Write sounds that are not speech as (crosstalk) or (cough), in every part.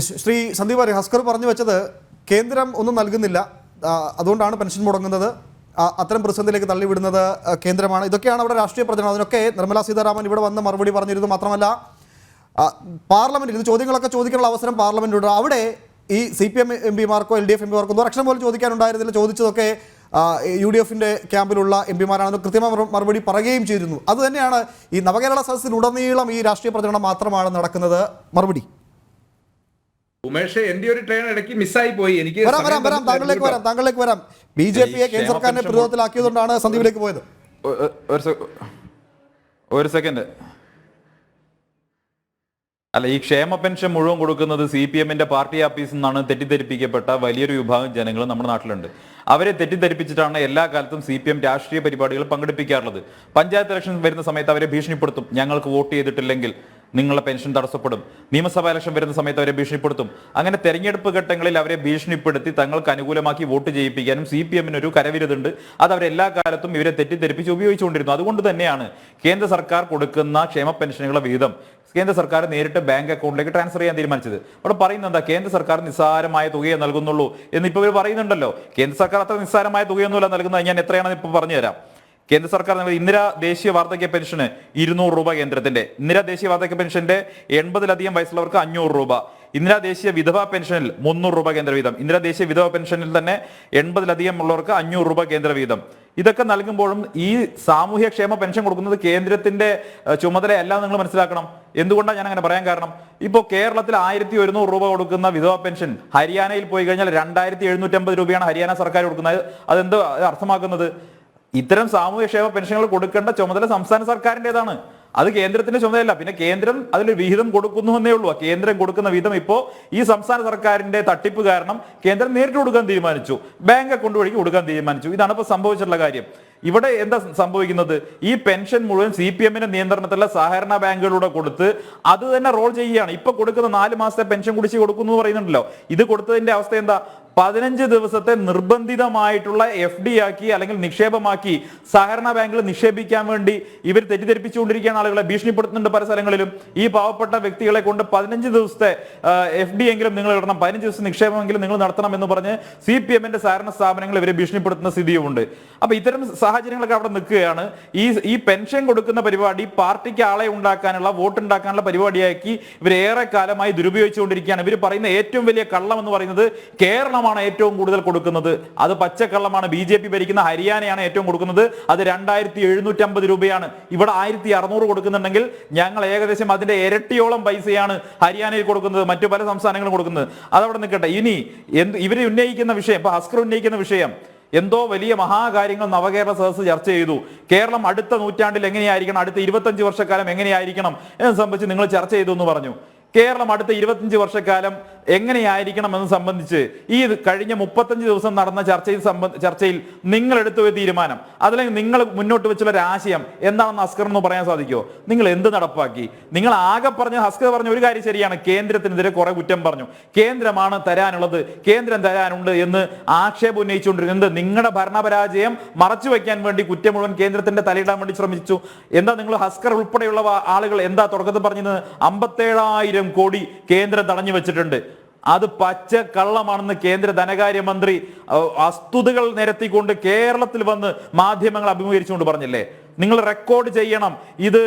ശ്രീ സന്ദീപ് ഹസ്കർ പറഞ്ഞു വെച്ചത് കേന്ദ്രം ഒന്നും നൽകുന്നില്ല. അതുകൊണ്ടാണ് പെൻഷൻ മുടങ്ങുന്നത്. അത്തരം പ്രതിസന്ധിയിലേക്ക് തള്ളിവിടുന്നത് കേന്ദ്രമാണ്. ഇതൊക്കെയാണ് അവിടെ രാഷ്ട്രീയ പ്രചരണം. അതിനൊക്കെ നിർമ്മലാ സീതാരാമൻ ഇവിടെ വന്ന് മറുപടി പറഞ്ഞിരുന്നു. മാത്രമല്ല പാർലമെന്റിൽ ഇത് ചോദ്യങ്ങളൊക്കെ ചോദിക്കാനുള്ള അവസരം പാർലമെന്റിലുണ്ട്. അവിടെ ഈ സി പി എം എം പിമാർക്കോ എൽ ഡി എഫ് എം പിമാർക്കോ ഒന്നും അക്ഷരം പോലും ചോദിക്കാനുണ്ടായിരുന്നില്ല. ചോദിച്ചതൊക്കെ യു ഡി എഫിന്റെ ക്യാമ്പിലുള്ള എം പിമാരാണെന്ന് കൃത്യമായ മറു- മറുപടി പറയുകയും ചെയ്തിരുന്നു. അതുതന്നെയാണ് ഈ നവകേരള സദസ്സിലുടനീളം ഈ രാഷ്ട്രീയ പ്രചരണം മാത്രമാണ് നടക്കുന്നത്. മറുപടി. ഉമേഷ് എന്റെ ഒരു ട്രെയിൻ ഇടയ്ക്ക് മിസ്സായി പോയി. എനിക്ക് വരാം വരാം വരാം. താങ്കളിലേക്ക് വരാം താങ്കളിലേക്ക് വരാം. ബി ജെ പിയെ കേന്ദ്ര സർക്കാരിനെ പ്രതിരോധത്തിലാക്കിയതുകൊണ്ടാണ് സന്ദീപിലേക്ക് പോയത്. ഒരു സെക്കൻഡ്. അല്ല ഈ ക്ഷേമ പെൻഷൻ മുഴുവൻ കൊടുക്കുന്നത് സി പി എമ്മിന്റെ പാർട്ടി ഓഫീസിൽ നിന്നാണ് തെറ്റിദ്ധരിപ്പിക്കപ്പെട്ട വലിയൊരു വിഭാഗം ജനങ്ങൾ നമ്മുടെ നാട്ടിലുണ്ട്. അവരെ തെറ്റിദ്ധരിപ്പിച്ചിട്ടാണ് എല്ലാ കാലത്തും സി പി എം രാഷ്ട്രീയ പരിപാടികൾ പങ്കെടുപ്പിക്കാറുള്ളത്. പഞ്ചായത്ത് ഇലക്ഷൻ വരുന്ന സമയത്ത് അവരെ ഭീഷണിപ്പെടുത്തും. ഞങ്ങൾക്ക് വോട്ട് ചെയ്തിട്ടില്ലെങ്കിൽ നിങ്ങളുടെ പെൻഷൻ തടസ്സപ്പെടും. നിയമസഭാ ഇലക്ഷൻ വരുന്ന സമയത്ത് അവരെ ഭീഷണിപ്പെടുത്തും. അങ്ങനെ തെരഞ്ഞെടുപ്പ് ഘട്ടങ്ങളിൽ അവരെ ഭീഷണിപ്പെടുത്തി തങ്ങൾക്ക് അനുകൂലമാക്കി വോട്ട് ചെയ്യിപ്പിക്കാനും സി പി എമ്മിന് ഒരു കരവിരുതുണ്ട്. അത് അവരെല്ലാ കാലത്തും ഇവരെ തെറ്റിദ്ധരിപ്പിച്ച് ഉപയോഗിച്ചുകൊണ്ടിരുന്നു. അതുകൊണ്ട് തന്നെയാണ് കേന്ദ്ര സർക്കാർ കൊടുക്കുന്ന ക്ഷേമ പെൻഷനുകളുടെ വിഹിതം കേന്ദ്ര സർക്കാർ നേരിട്ട് ബാങ്ക് അക്കൗണ്ടിലേക്ക് ട്രാൻസ്ഫർ ചെയ്യാൻ തീരുമാനിച്ചത്. അവിടെ പറയുന്നത് എന്താ കേന്ദ്ര സർക്കാർ നിസ്സാരമായ തുകയെ നൽകുന്നുള്ളൂ എന്ന് ഇപ്പൊ ഇവർ പറയുന്നുണ്ടല്ലോ. കേന്ദ്ര സർക്കാർ അത്ര നിസ്സാരമായ തുകയൊന്നുമല്ല നൽകുന്നത്. ഞാൻ എത്രയാണെന്ന് ഇപ്പൊ പറഞ്ഞുതരാം. കേന്ദ്ര സർക്കാർ നൽകിയ ഇന്ദിരാ ദേശീയ വാർദ്ധക്യ പെൻഷന് ഇരുന്നൂറ് രൂപ കേന്ദ്രത്തിന്റെ. ഇന്ദിരാ ദേശീയ വാർദ്ധക്യ പെൻഷന്റെ എൺപതിലധികം വയസ്സുള്ളവർക്ക് അഞ്ഞൂറ് രൂപ. ഇന്ദിരാ ദേശീയ വിധവ പെൻഷനിൽ മുന്നൂറ് രൂപ കേന്ദ്ര വീതം ഇന്ദിരാ ദേശീയ വിധവ പെൻഷനിൽ തന്നെ എൺപതിലധികം ഉള്ളവർക്ക് അഞ്ഞൂറ് രൂപ കേന്ദ്ര വീതം ഇതൊക്കെ നൽകുമ്പോഴും ഈ സാമൂഹ്യ ക്ഷേമ പെൻഷൻ കൊടുക്കുന്നത് കേന്ദ്രത്തിന്റെ ചുമതലയല്ല നിങ്ങൾ മനസ്സിലാക്കണം. എന്തുകൊണ്ടാണ് ഞാൻ അങ്ങനെ പറയാൻ കാരണം? ഇപ്പോൾ കേരളത്തിൽ ആയിരത്തി ഒരുന്നൂറ് രൂപ കൊടുക്കുന്ന വിധവ പെൻഷൻ ഹരിയാനയിൽ പോയി കഴിഞ്ഞാൽ രണ്ടായിരത്തി എഴുന്നൂറ്റമ്പത് രൂപയാണ് ഹരിയാന സർക്കാർ കൊടുക്കുന്നത്. അതെന്ത് അർത്ഥമാക്കുന്നത്? ഇത്തരം സാമൂഹ്യക്ഷേമ പെൻഷനുകൾ കൊടുക്കേണ്ട ചുമതല സംസ്ഥാന സർക്കാരിന്റെതാണ്. അത് കേന്ദ്രത്തിന്റെ ചുമതലയല്ല. പിന്നെ കേന്ദ്രം അതിൽ വിഹിതം കൊടുക്കുന്നു എന്നേ ഉള്ളൂ. കേന്ദ്രം കൊടുക്കുന്ന വിഹിതം ഇപ്പോ ഈ സംസ്ഥാന സർക്കാരിന്റെ തട്ടിപ്പ് കാരണം കേന്ദ്രം നേരിട്ട് കൊടുക്കാൻ തീരുമാനിച്ചു. ബാങ്ക് അക്കൗണ്ട് വഴി കൊടുക്കാൻ തീരുമാനിച്ചു. ഇതാണ് ഇപ്പൊ സംഭവിച്ചിട്ടുള്ള കാര്യം. ഇവിടെ എന്താ സംഭവിക്കുന്നത്? ഈ പെൻഷൻ മുഴുവൻ സി പി എമ്മിന്റെ നിയന്ത്രണത്തിലുള്ള സഹകരണ ബാങ്കുകളിലൂടെ കൊടുത്ത് അത് തന്നെ റോൾ ചെയ്യുകയാണ്. ഇപ്പൊ കൊടുക്കുന്ന നാല് മാസത്തെ പെൻഷൻ കുടിച്ച് കൊടുക്കുന്നു പറയുന്നുണ്ടല്ലോ. ഇത് കൊടുത്തതിന്റെ അവസ്ഥ എന്താ? പതിനഞ്ച് ദിവസത്തെ നിർബന്ധിതമായിട്ടുള്ള എഫ് ഡി ആക്കി അല്ലെങ്കിൽ നിക്ഷേപമാക്കി സഹകരണ ബാങ്കിൽ നിക്ഷേപിക്കാൻ വേണ്ടി ഇവർ തെറ്റിദ്ധരിപ്പിച്ചുകൊണ്ടിരിക്കുകയാണ് ആളുകളെ ഭീഷണിപ്പെടുത്തുന്നുണ്ട് പല സ്ഥലങ്ങളിലും. ഈ പാവപ്പെട്ട വ്യക്തികളെ കൊണ്ട് പതിനഞ്ച് ദിവസത്തെ എഫ് ഡി എങ്കിലും നിങ്ങൾ ഇടണം. പതിനഞ്ച് ദിവസം നിക്ഷേപമെങ്കിലും നിങ്ങൾ നടത്തണം എന്ന് പറഞ്ഞ് സി പി എമ്മിന്റെ സഹകരണ സ്ഥാപനങ്ങൾ ഇവരെ ഭീഷണിപ്പെടുത്തുന്ന സ്ഥിതിയുമുണ്ട്. അപ്പൊ ഇത്തരം സാഹചര്യങ്ങളൊക്കെ അവിടെ നിൽക്കുകയാണ്. ഈ ഈ പെൻഷൻ കൊടുക്കുന്ന പരിപാടി പാർട്ടിക്ക് ആളെ ഉണ്ടാക്കാനുള്ള വോട്ട് ഉണ്ടാക്കാനുള്ള പരിപാടിയാക്കി ഇവർ കാലമായി ദുരുപയോഗിച്ചുകൊണ്ടിരിക്കുകയാണ്. ഇവർ പറയുന്ന ഏറ്റവും വലിയ കള്ളം എന്ന് പറയുന്നത് കേരളമാണ് ഏറ്റവും കൂടുതൽ കൊടുക്കുന്നത്. അത് പച്ചക്കള്ളമാണ്. ബി ജെ പി ഭരിക്കുന്ന ഹരിയാനയാണ് ഏറ്റവും കൊടുക്കുന്നത്. അത് രണ്ടായിരത്തി എഴുന്നൂറ്റമ്പത് രൂപയാണ്. ഇവിടെ ആയിരത്തി അറുന്നൂറ് കൊടുക്കുന്നുണ്ടെങ്കിൽ ഞങ്ങൾ ഏകദേശം അതിന്റെ ഇരട്ടിയോളം പൈസയാണ് ഹരിയാനയിൽ കൊടുക്കുന്നത്. മറ്റു പല സംസ്ഥാനങ്ങളും കൊടുക്കുന്നത്. അതവിടെ നിൽക്കട്ടെ. ഇനി എന്ത് ഇവർ ഉന്നയിക്കുന്ന വിഷയം ഇപ്പൊ ഹസ്കർ ഉന്നയിക്കുന്ന വിഷയം എന്തോ വലിയ മഹാകാര്യങ്ങൾ നവകേരള സദസ് ചർച്ച ചെയ്തു. കേരളം അടുത്ത നൂറ്റാണ്ടിൽ എങ്ങനെയായിരിക്കണം? അടുത്ത ഇരുപത്തഞ്ച് വർഷക്കാലം എങ്ങനെയായിരിക്കണം? എന്ന് സംബന്ധിച്ച് നിങ്ങൾ ചർച്ച ചെയ്തു എന്ന് പറഞ്ഞു. കേരളം അടുത്ത ഇരുപത്തഞ്ച് വർഷക്കാലം എങ്ങനെയായിരിക്കണം എന്ന് സംബന്ധിച്ച് ഈ കഴിഞ്ഞ മുപ്പത്തഞ്ച് ദിവസം നടന്ന ചർച്ചയിൽ ചർച്ചയിൽ നിങ്ങൾ എടുത്തു ഒരു തീരുമാനം അതല്ലെങ്കിൽ നിങ്ങൾ മുന്നോട്ട് വെച്ചുള്ള ഒരു ആശയം എന്താണെന്ന് ഹസ്കർ എന്ന് പറയാൻ സാധിക്കുമോ നിങ്ങൾ എന്ത് നടപ്പാക്കി? നിങ്ങൾ ആകെ പറഞ്ഞ ഹസ്കർ പറഞ്ഞ ഒരു കാര്യം ശരിയാണ് കേന്ദ്രത്തിനെതിരെ കുറെ കുറ്റം പറഞ്ഞു. കേന്ദ്രമാണ് തരാനുള്ളത് കേന്ദ്രം തരാനുണ്ട് എന്ന് ആക്ഷേപം ഉന്നയിച്ചുകൊണ്ടിരുന്നത് നിങ്ങളുടെ ഭരണപരാജയം മറച്ചു വെക്കാൻ വേണ്ടി കുറ്റം മുഴുവൻ കേന്ദ്രത്തിന്റെ തലയിടാൻ വേണ്ടി ശ്രമിച്ചു. എന്താ നിങ്ങൾ ഹസ്കർ ഉൾപ്പെടെയുള്ള ആളുകൾ എന്താ തുടക്കത്തിൽ പറഞ്ഞത് അമ്പത്തേഴായിരം കോടി കേന്ദ്രം തടഞ്ഞു വെച്ചിട്ടുണ്ട്. അത് പച്ച കള്ളമാണെന്ന് കേന്ദ്ര ധനകാര്യമന്ത്രി വസ്തുതകൾ നിരത്തിക്കൊണ്ട് കേരളത്തിൽ വന്ന് മാധ്യമങ്ങൾ അഭിമുഖീകരിച്ചുകൊണ്ട് പറഞ്ഞില്ലേ? നിങ്ങൾ റെക്കോർഡ് ചെയ്യണം. ഇത്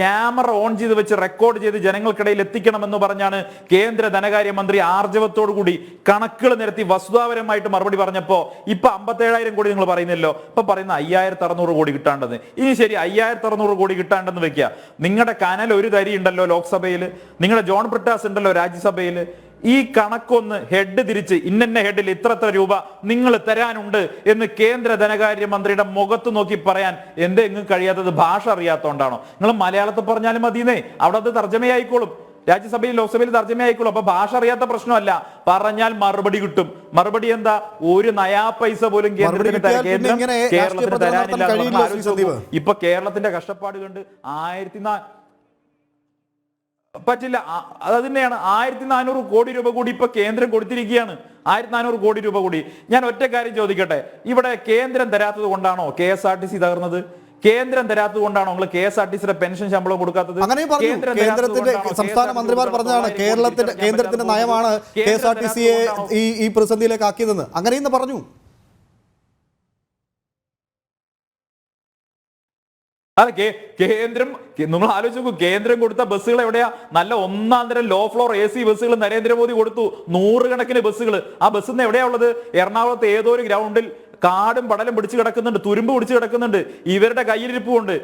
ക്യാമറ ഓൺ ചെയ്ത് വെച്ച് റെക്കോർഡ് ചെയ്ത് ജനങ്ങൾക്കിടയിൽ എത്തിക്കണം എന്ന് പറഞ്ഞാണ് കേന്ദ്ര ധനകാര്യമന്ത്രി ആർജവത്തോടു കൂടി കണക്കുകൾ നിരത്തി വസ്തുതാപരമായിട്ട് മറുപടി പറഞ്ഞപ്പോ ഇപ്പൊ അമ്പത്തേഴായിരം കോടി നിങ്ങൾ പറയുന്നല്ലോ. ഇപ്പൊ പറയുന്ന അയ്യായിരത്തി അറുന്നൂറ് കോടി കിട്ടാണ്ടെന്ന്. ഇനി ശരി അയ്യായിരത്തി അറുന്നൂറ് കോടി കിട്ടാണ്ടെന്ന് വെക്കുക നിങ്ങളുടെ കനൽ ഒരു തരി ഉണ്ടല്ലോ ലോക്സഭയിൽ നിങ്ങളുടെ ജോൺ ബ്രിട്ടാസ് ഉണ്ടല്ലോ രാജ്യസഭയിൽ ഈ കണക്കൊന്ന് ഹെഡ് തിരിച്ച് ഇന്ന ഹെഡിൽ ഇത്രത്ര രൂപ നിങ്ങൾ തരാനുണ്ട് എന്ന് കേന്ദ്ര ധനകാര്യ മന്ത്രിയുടെ മുഖത്ത് നോക്കി പറയാൻ എന്തേ എങ്ങും കഴിയാത്തത് ഭാഷ അറിയാത്തോണ്ടാണോ? നിങ്ങൾ മലയാളത്തിൽ പറഞ്ഞാലും മതിയെന്നേ. അവിടെ അത് തർജമയായിക്കോളും. രാജ്യസഭയിൽ ലോക്സഭയിൽ തർജമയായിക്കോളും. അപ്പൊ ഭാഷ അറിയാത്ത പ്രശ്നമല്ല. പറഞ്ഞാൽ മറുപടി കിട്ടും. മറുപടി എന്താ? ഒരു നയാ പൈസ പോലും കേന്ദ്രത്തിന് കേരളത്തിന് തരാനില്ല. ഇപ്പൊ കേരളത്തിന്റെ കഷ്ടപ്പാട് കണ്ട് ആയിരത്തി പറ്റില്ല. അത് തന്നെയാണ്. ആയിരത്തി നാനൂറ് കോടി രൂപ കൂടി ഇപ്പൊ കേന്ദ്രം കൊടുത്തിരിക്കുകയാണ്. ആയിരത്തി നാനൂറ് കോടി രൂപ കൂടി. ഞാൻ ഒറ്റ കാര്യം ചോദിക്കട്ടെ. ഇവിടെ കേന്ദ്രം തരാത്തത് കൊണ്ടാണോ K S R T C തകർന്നത്? കേന്ദ്രം തരാത്തത് കൊണ്ടാണോ നിങ്ങൾ കെ എസ് ആർ ടി സിയുടെ പെൻഷൻ ശമ്പളം കൊടുക്കാത്തത്? കേന്ദ്രത്തിന്റെ സംസ്ഥാന മന്ത്രിമാർ പറഞ്ഞതാണ് കേരളത്തിന്റെ കേന്ദ്രത്തിന്റെ നയമാണ് കെ എസ് ആർ ടി സിയെ ഈ ഈ പ്രതിസന്ധിയിലേക്ക് ആക്കിയതെന്ന് അങ്ങനെയെന്ന് പറഞ്ഞു. അതെ കേന്ദ്രം നമ്മൾ ആലോചിച്ച് നോക്കൂ കേന്ദ്രം കൊടുത്ത ബസ്സുകൾ എവിടെയാ? നല്ല ഒന്നാം തരം ലോ ഫ്ലോർ എ സി ബസ്സുകൾ നരേന്ദ്രമോദി കൊടുത്തു. നൂറുകണക്കിന് ബസ്സുകൾ. ആ ബസ് നിന്ന് എവിടെയാ ഉള്ളത്? എറണാകുളത്ത് ഏതോ ഒരു ഗ്രൗണ്ടിൽ കാടും പടലും പിടിച്ചു കിടക്കുന്നുണ്ട് തുരുമ്പ് പിടിച്ചു കിടക്കുന്നുണ്ട്. ഇവരുടെ കയ്യിലിരിപ്പുണ്ട്.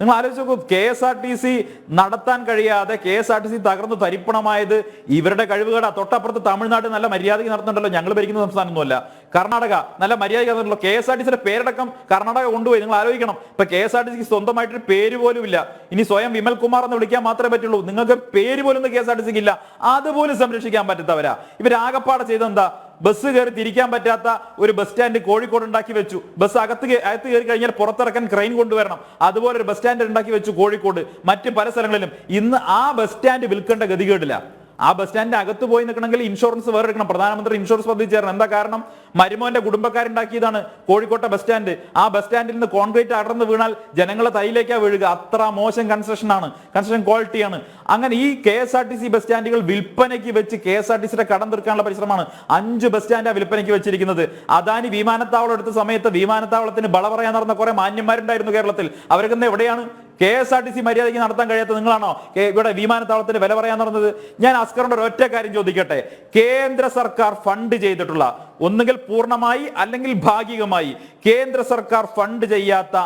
നിങ്ങൾ ആലോചിച്ച് നോക്കൂ K S R T C നടത്താൻ കഴിയാതെ K S R T C തകർന്ന് തരിപ്പണമായത് ഇവരുടെ കഴിവുകേടാ തൊട്ടപ്പുറത്ത് തമിഴ്നാട് നല്ല മര്യാദയ്ക്ക് നടത്തുന്നുണ്ടല്ലോ ഞങ്ങൾ ഭരിക്കുന്ന സംസ്ഥാനമൊന്നുമല്ല. കർണാടക നല്ല മര്യാദയ്ക്ക് നടത്തുന്നുണ്ടല്ലോ കെ എസ് ആർ ടി സിയുടെ പേരടക്കം കർണാടക കൊണ്ടുപോയി നിങ്ങൾ ആലോചിക്കണം. ഇപ്പൊ കെ എസ് ആർ ടി സിക്ക് സ്വന്തമായിട്ടൊരു പേര് പോലും ഇല്ല. ഇനി സ്വയം വിമൽ കുമാർ എന്ന് വിളിക്കാൻ മാത്രമേ പറ്റുള്ളൂ. നിങ്ങൾക്ക് പേര് പോലും കെ എസ് ആർ ടി സിക്ക് ഇല്ല. അതുപോലും സംരക്ഷിക്കാൻ പറ്റാത്തവരാ. ഇവരാകപ്പാടെ ചെയ്തെന്താ ബസ് കയറി തിരിക്കാൻ പറ്റാത്ത ഒരു ബസ് സ്റ്റാൻഡ് കോഴിക്കോട് ഉണ്ടാക്കി വെച്ചു. ബസ് അകത്ത് അകത്ത് കയറി കഴിഞ്ഞാൽ പുറത്തിറക്കാൻ ക്രെയിൻ കൊണ്ടുവരണം. അതുപോലെ ഒരു ബസ് സ്റ്റാൻഡ് ഉണ്ടാക്കി വെച്ചു കോഴിക്കോട്. മറ്റ് പല സ്ഥലങ്ങളിലും. ഇന്ന് ആ ബസ് സ്റ്റാൻഡ് വിൽക്കേണ്ട ഗതികേടില്ല. ആ ബസ് സ്റ്റാൻഡിന്റെ അകത്ത് പോയി നിൽക്കണമെങ്കിൽ ഇൻഷുറൻസ് വേറെ എടുക്കണം പ്രധാനമന്ത്രി ഇൻഷുറൻസ് പദ്ധതി ചേരണം. എന്താ കാരണം? മരുമോന്റെ കുടുംബക്കാരുണ്ടാക്കിയതാണ് കോഴിക്കോട്ടെ ബസ് സ്റ്റാൻഡ്. ആ ബസ് സ്റ്റാൻഡിൽ നിന്ന് കോൺക്രീറ്റ് അടർന്ന് വീണാൽ ജനങ്ങളെ തൈയിലേക്കാ വീഴുക. അത്ര മോശം കൺസ്ട്രക്ഷൻ ആണ്. കൺസ്ട്രക്ഷൻ ക്വാളിറ്റിയാണ് അങ്ങനെ ഈ K S R T C bus സ്റ്റാൻഡുകൾ വിൽപ്പനയ്ക്ക് വെച്ച് കെ എസ് ആർ ടി സിയുടെ കടം തീർക്കാനുള്ള പരിശ്രമമാണ് അഞ്ച് ബസ് സ്റ്റാൻഡാണ് വിൽപ്പനയ്ക്ക് വെച്ചിരിക്കുന്നത്. അദാനി വിമാനത്താവളം എടുത്ത സമയത്ത് വിമാനത്താവളത്തിന് ബള പറയാൻ നടന്ന കുറെ മാന്യന്മാരുണ്ടായിരുന്നു കേരളത്തിൽ. അവരൊക്കെ എവിടെയാണ്? K S R T C മര്യാദയ്ക്ക് നടത്താൻ കഴിയാത്ത നിങ്ങളാണോ? ഇവിടെ വിമാനത്താവളത്തിന്റെ വില പറയാൻ നടന്നത്. ഞാൻ അസ്കറിന്റെ ഒരൊറ്റ കാര്യം ചോദിക്കട്ടെ. കേന്ദ്ര സർക്കാർ ഫണ്ട് ചെയ്തിട്ടുള്ള ഒന്നുകിൽ പൂർണമായി അല്ലെങ്കിൽ ഭാഗികമായി കേന്ദ്ര സർക്കാർ ഫണ്ട് ചെയ്യാത്ത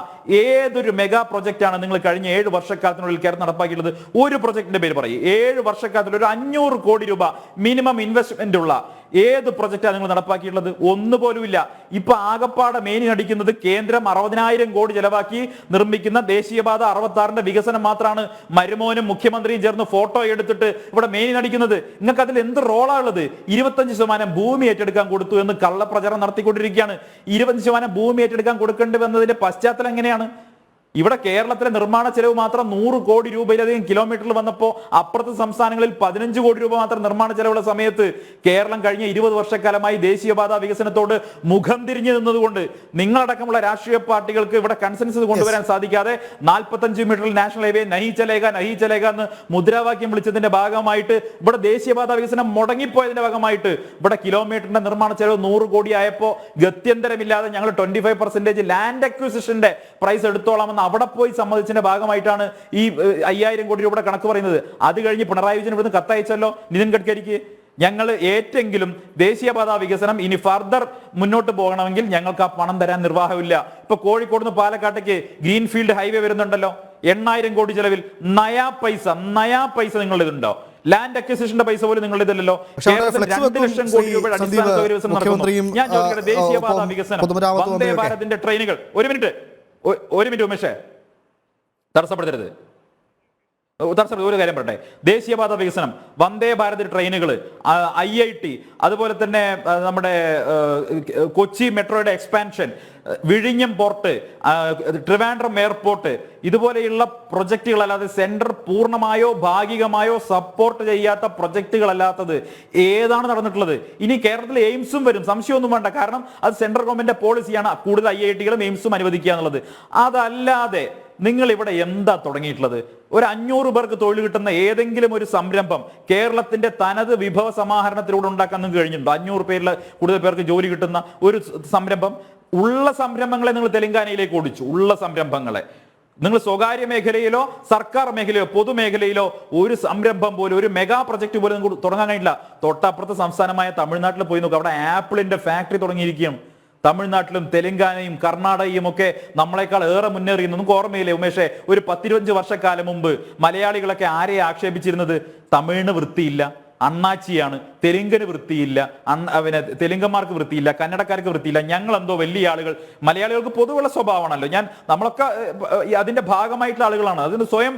ഏതൊരു മെഗാ പ്രൊജക്റ്റാണ് നിങ്ങൾ കഴിഞ്ഞ ഏഴ് വർഷക്കാലത്തിനുള്ളിൽ കേരളം നടപ്പാക്കിയിട്ടുള്ളത്? ഒരു പ്രൊജക്ടിന്റെ പേര് പറയും. ഏഴ് വർഷക്കാലത്തിൽ ഒരു അഞ്ഞൂറ് കോടി രൂപ മിനിമം ഇൻവെസ്റ്റ്മെന്റ് ഉള്ള ഏത് പ്രൊജക്റ്റാണ് നിങ്ങൾ നടപ്പാക്കിയിട്ടുള്ളത്? ഒന്നുപോലുമില്ല ഇപ്പൊ ആകപ്പാടെ മെയിനിനടിക്കുന്നത് കേന്ദ്രം അറുപതിനായിരം കോടി ചെലവാക്കി നിർമ്മിക്കുന്ന ദേശീയപാത അറുപത്തി ആറിന്റെ വികസനം മാത്രമാണ് മരുമോനും മുഖ്യമന്ത്രിയും ചേർന്ന് ഫോട്ടോ എടുത്തിട്ട് ഇവിടെ മെയിൻ നടിക്കുന്നത്. നിങ്ങൾക്ക് അതിൽ എന്ത് റോളാണ് ഉള്ളത്? ഇരുപത്തഞ്ച് ശതമാനം ഭൂമി ഏറ്റെടുക്കാൻ കൊടുത്തു എന്ന് കള്ളപ്രചാരണം നടത്തിക്കൊണ്ടിരിക്കുകയാണ്. ഇരുപത് ശതമാനം ഭൂമി ഏറ്റെടുക്കാൻ കൊടുക്കേണ്ടി വന്നതിന്റെ പശ്ചാത്തലം എങ്ങനെയാണ്? ഇവിടെ കേരളത്തിലെ നിർമ്മാണ ചെലവ് മാത്രം നൂറ് കോടി രൂപയിലധികം കിലോമീറ്ററിൽ വന്നപ്പോൾ അപ്പുറത്തെ സംസ്ഥാനങ്ങളിൽ പതിനഞ്ച് കോടി രൂപ മാത്രം നിർമ്മാണ ചെലവുള്ള സമയത്ത് കേരളം കഴിഞ്ഞ ഇരുപത് വർഷക്കാലമായി ദേശീയപാത വികസനത്തോട് മുഖം തിരിഞ്ഞു നിന്നതുകൊണ്ട് നിങ്ങളടക്കമുള്ള രാഷ്ട്രീയ പാർട്ടികൾക്ക് ഇവിടെ കൺസെൻസസ് കൊണ്ടുവരാൻ സാധിക്കാതെ നാൽപ്പത്തഞ്ച് മീറ്ററിൽ നാഷണൽ ഹൈവേ നഹി ചലേക നഹി ചലേക എന്ന് മുദ്രാവാക്യം വിളിച്ചതിന്റെ ഭാഗമായിട്ട് ഇവിടെ ദേശീയപാത വികസനം മുടങ്ങിപ്പോയതിന്റെ ഭാഗമായിട്ട് ഇവിടെ കിലോമീറ്ററിന്റെ നിർമ്മാണ ചെലവ് നൂറ് കോടി ആയപ്പോൾ ഗത്യന്തരമില്ലാതെ ഞങ്ങൾ ട്വന്റി ഫൈവ് പെർസെന്റേജ് ലാൻഡ് അക്വിസിഷന്റെ പ്രൈസ് എടുത്തോളാമെന്ന് അവിടെ പോയി സമ്മതിച്ചതിന്റെ ഭാഗമായിട്ടാണ് ഈ അയ്യായിരം കോടി രൂപയുടെ കണക്ക് പറയുന്നത്. അത് കഴിഞ്ഞ് പിണറായി വിജയൻ ഇവിടുന്ന് കത്തയച്ചല്ലോ. നിതിൻ ഗഡ്കരിക്ക് ഞങ്ങൾ ഏറ്റെങ്കിലും ദേശീയപാത വികസനം ഇനി ഫർദർ മുന്നോട്ട് പോകണമെങ്കിൽ ഞങ്ങൾക്ക് ആ പണം തരാൻ നിർവാഹമില്ല. ഇപ്പൊ കോഴിക്കോട് നിന്ന് പാലക്കാട്ടേക്ക് ഗ്രീൻഫീൽഡ് ഹൈവേ വരുന്നുണ്ടല്ലോ. എണ്ണായിരം കോടി ചെലവിൽ നയാ പൈസ നയാ പൈസ നിങ്ങളുടെ ഇതുണ്ടോ? ലാൻഡ് അക്വിസിഷന്റെ പൈസ പോലും നിങ്ങളുടെ ഇതില്ലല്ലോ രണ്ട് ലക്ഷം കോടി രൂപയുടെ അടിസ്ഥാന സൗകര്യ വികസനം നടക്കുന്നു. ഞാൻ ചോദിക്കട്ടെ ദേശീയപാത വികസനം വന്ദേ ഭാരതിന്റെ ട്രെയിനുകൾ. ഒരു മിനിറ്റ്. ഒരു മിനിറ്റ് ഉമേഷേ. തടസ്സപ്പെടുത്തരുത്. തടസ്സം ഒരു കാര്യം പറട്ടെ ദേശീയപാത വികസനം വന്ദേ ഭാരത് ട്രെയിനുകൾ ഐ ഐ ടി അതുപോലെ തന്നെ നമ്മുടെ കൊച്ചി മെട്രോയുടെ എക്സ്പാൻഷൻ വിഴിഞ്ഞം പോർട്ട് ട്രിവാൻഡ്രം എയർപോർട്ട് ഇതുപോലെയുള്ള പ്രൊജക്റ്റുകൾ അല്ലാതെ സെന്റർ പൂർണമായോ ഭാഗികമായോ സപ്പോർട്ട് ചെയ്യാത്ത പ്രൊജക്റ്റുകളല്ലാത്തത് ഏതാണ് നടന്നിട്ടുള്ളത്? ഇനി കേരളത്തിൽ എയിംസും വരും. സംശയമൊന്നും വേണ്ട. കാരണം അത് സെൻട്രൽ ഗവൺമെന്റിന്റെ പോളിസിയാണ്. കൂടുതൽ ഐ ഐ ടികളും എയിംസും അനുവദിക്കുക എന്നുള്ളത്. അതല്ലാതെ നിങ്ങൾ ഇവിടെ എന്താ തുടങ്ങിയിട്ടുള്ളത്? ഒരു അഞ്ഞൂറ് പേർക്ക് തൊഴിൽ കിട്ടുന്ന ഏതെങ്കിലും ഒരു സംരംഭം കേരളത്തിന്റെ തനത് വിഭവ സമാഹരണത്തിലൂടെ ഉണ്ടാക്കാൻ നിങ്ങൾക്ക് കഴിഞ്ഞിട്ടുണ്ടോ? അഞ്ഞൂറ് പേരിൽ കൂടുതൽ പേർക്ക് ജോലി കിട്ടുന്ന ഒരു സംരംഭം ഉള്ള സംരംഭങ്ങളെ നിങ്ങൾ തെലങ്കാനയിലേക്ക് ഓടിച്ചു. ഉള്ള സംരംഭങ്ങളെ. നിങ്ങൾ സ്വകാര്യ മേഖലയിലോ സർക്കാർ മേഖലയിലോ പൊതുമേഖലയിലോ ഒരു സംരംഭം പോലും ഒരു മെഗാ പ്രൊജക്ട് പോലും തുടങ്ങാൻ കഴിയില്ല തൊട്ടപ്പുറത്തെ സംസ്ഥാനമായ തമിഴ്നാട്ടിൽ പോയി നോക്കുക അവിടെ ആപ്പിളിന്റെ ഫാക്ടറി തുടങ്ങിയിരിക്കുകയാണ്. തമിഴ്നാട്ടിലും തെലങ്കാനയും കർണാടകയും ഒക്കെ നമ്മളെക്കാൾ ഏറെ മുന്നേറി നമുക്ക് ഓർമ്മയില്ലേ ഉമേഷേ ഒരു പത്തിരുപഞ്ച് വർഷക്കാലം മുമ്പ് മലയാളികളൊക്കെ ആരെ ആക്ഷേപിച്ചിരുന്നത്? തമിഴിന് വൃത്തിയില്ല. അണ്ണാച്ചിയാണ്. തെലുങ്കന് വൃത്തിയില്ല. പിന്നെ തെലുങ്കന്മാർക്ക് വൃത്തിയില്ല. കന്നഡക്കാർക്ക് വൃത്തിയില്ല. ഞങ്ങൾ എന്തോ വലിയ ആളുകൾ. മലയാളികൾക്ക് പൊതുവുള്ള സ്വഭാവമാണല്ലോ. ഞാൻ നമ്മളൊക്കെ അതിന്റെ ഭാഗമായിട്ടുള്ള ആളുകളാണ്. അതിന് സ്വയം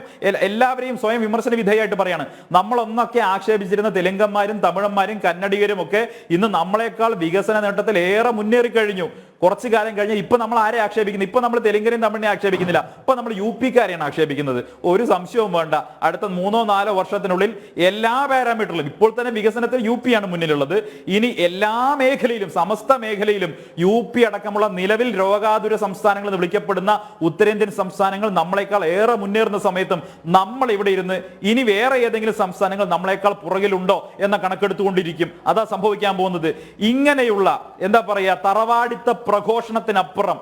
എല്ലാവരെയും സ്വയം വിമർശന വിധേയമായിട്ട് പറയാണ്. നമ്മളൊന്നൊക്കെ ആക്ഷേപിച്ചിരുന്ന തെലുങ്കന്മാരും തമിഴന്മാരും കന്നഡികരും ഒക്കെ ഇന്ന് നമ്മളെക്കാൾ വികസന നേട്ടത്തിൽ ഏറെ മുന്നേറി കഴിഞ്ഞു കുറച്ചു കാലം കഴിഞ്ഞാൽ ഇപ്പൊ നമ്മൾ ആരെ ആക്ഷേപിക്കുന്നത്? ഇപ്പൊ നമ്മൾ തെലുങ്കരെയും തമിഴിനെ ആക്ഷേപിക്കുന്നില്ല. ഇപ്പൊ നമ്മൾ യു പിക്കാരെയാണ് ആക്ഷേപിക്കുന്നത്. ഒരു സംശയവും വേണ്ട. അടുത്ത മൂന്നോ നാലോ വർഷത്തിനുള്ളിൽ എല്ലാ പാരാമീറ്ററിലും ഇപ്പോൾ തന്നെ വികസനത്തിൽ യു പി ആണ് മുന്നിലുള്ളത്. ഇനി എല്ലാ മേഖലയിലും സമസ്ത മേഖലയിലും യു പി അടക്കമുള്ള നിലവിൽ രോഗാതുര സംസ്ഥാനങ്ങൾ എന്ന് വിളിക്കപ്പെടുന്ന ഉത്തരേന്ത്യൻ സംസ്ഥാനങ്ങൾ നമ്മളെക്കാൾ ഏറെ മുന്നേറുന്ന സമയത്തും നമ്മൾ ഇവിടെ ഇരുന്ന് ഇനി വേറെ ഏതെങ്കിലും സംസ്ഥാനങ്ങൾ നമ്മളെക്കാൾ പുറകിലുണ്ടോ എന്ന കണക്കെടുത്തുകൊണ്ടിരിക്കും. അതാ സംഭവിക്കാൻ പോകുന്നത്. ഇങ്ങനെയുള്ള എന്താ പറയാ തറവാടിത്ത പ്രഘോഷണത്തിനപ്പുറം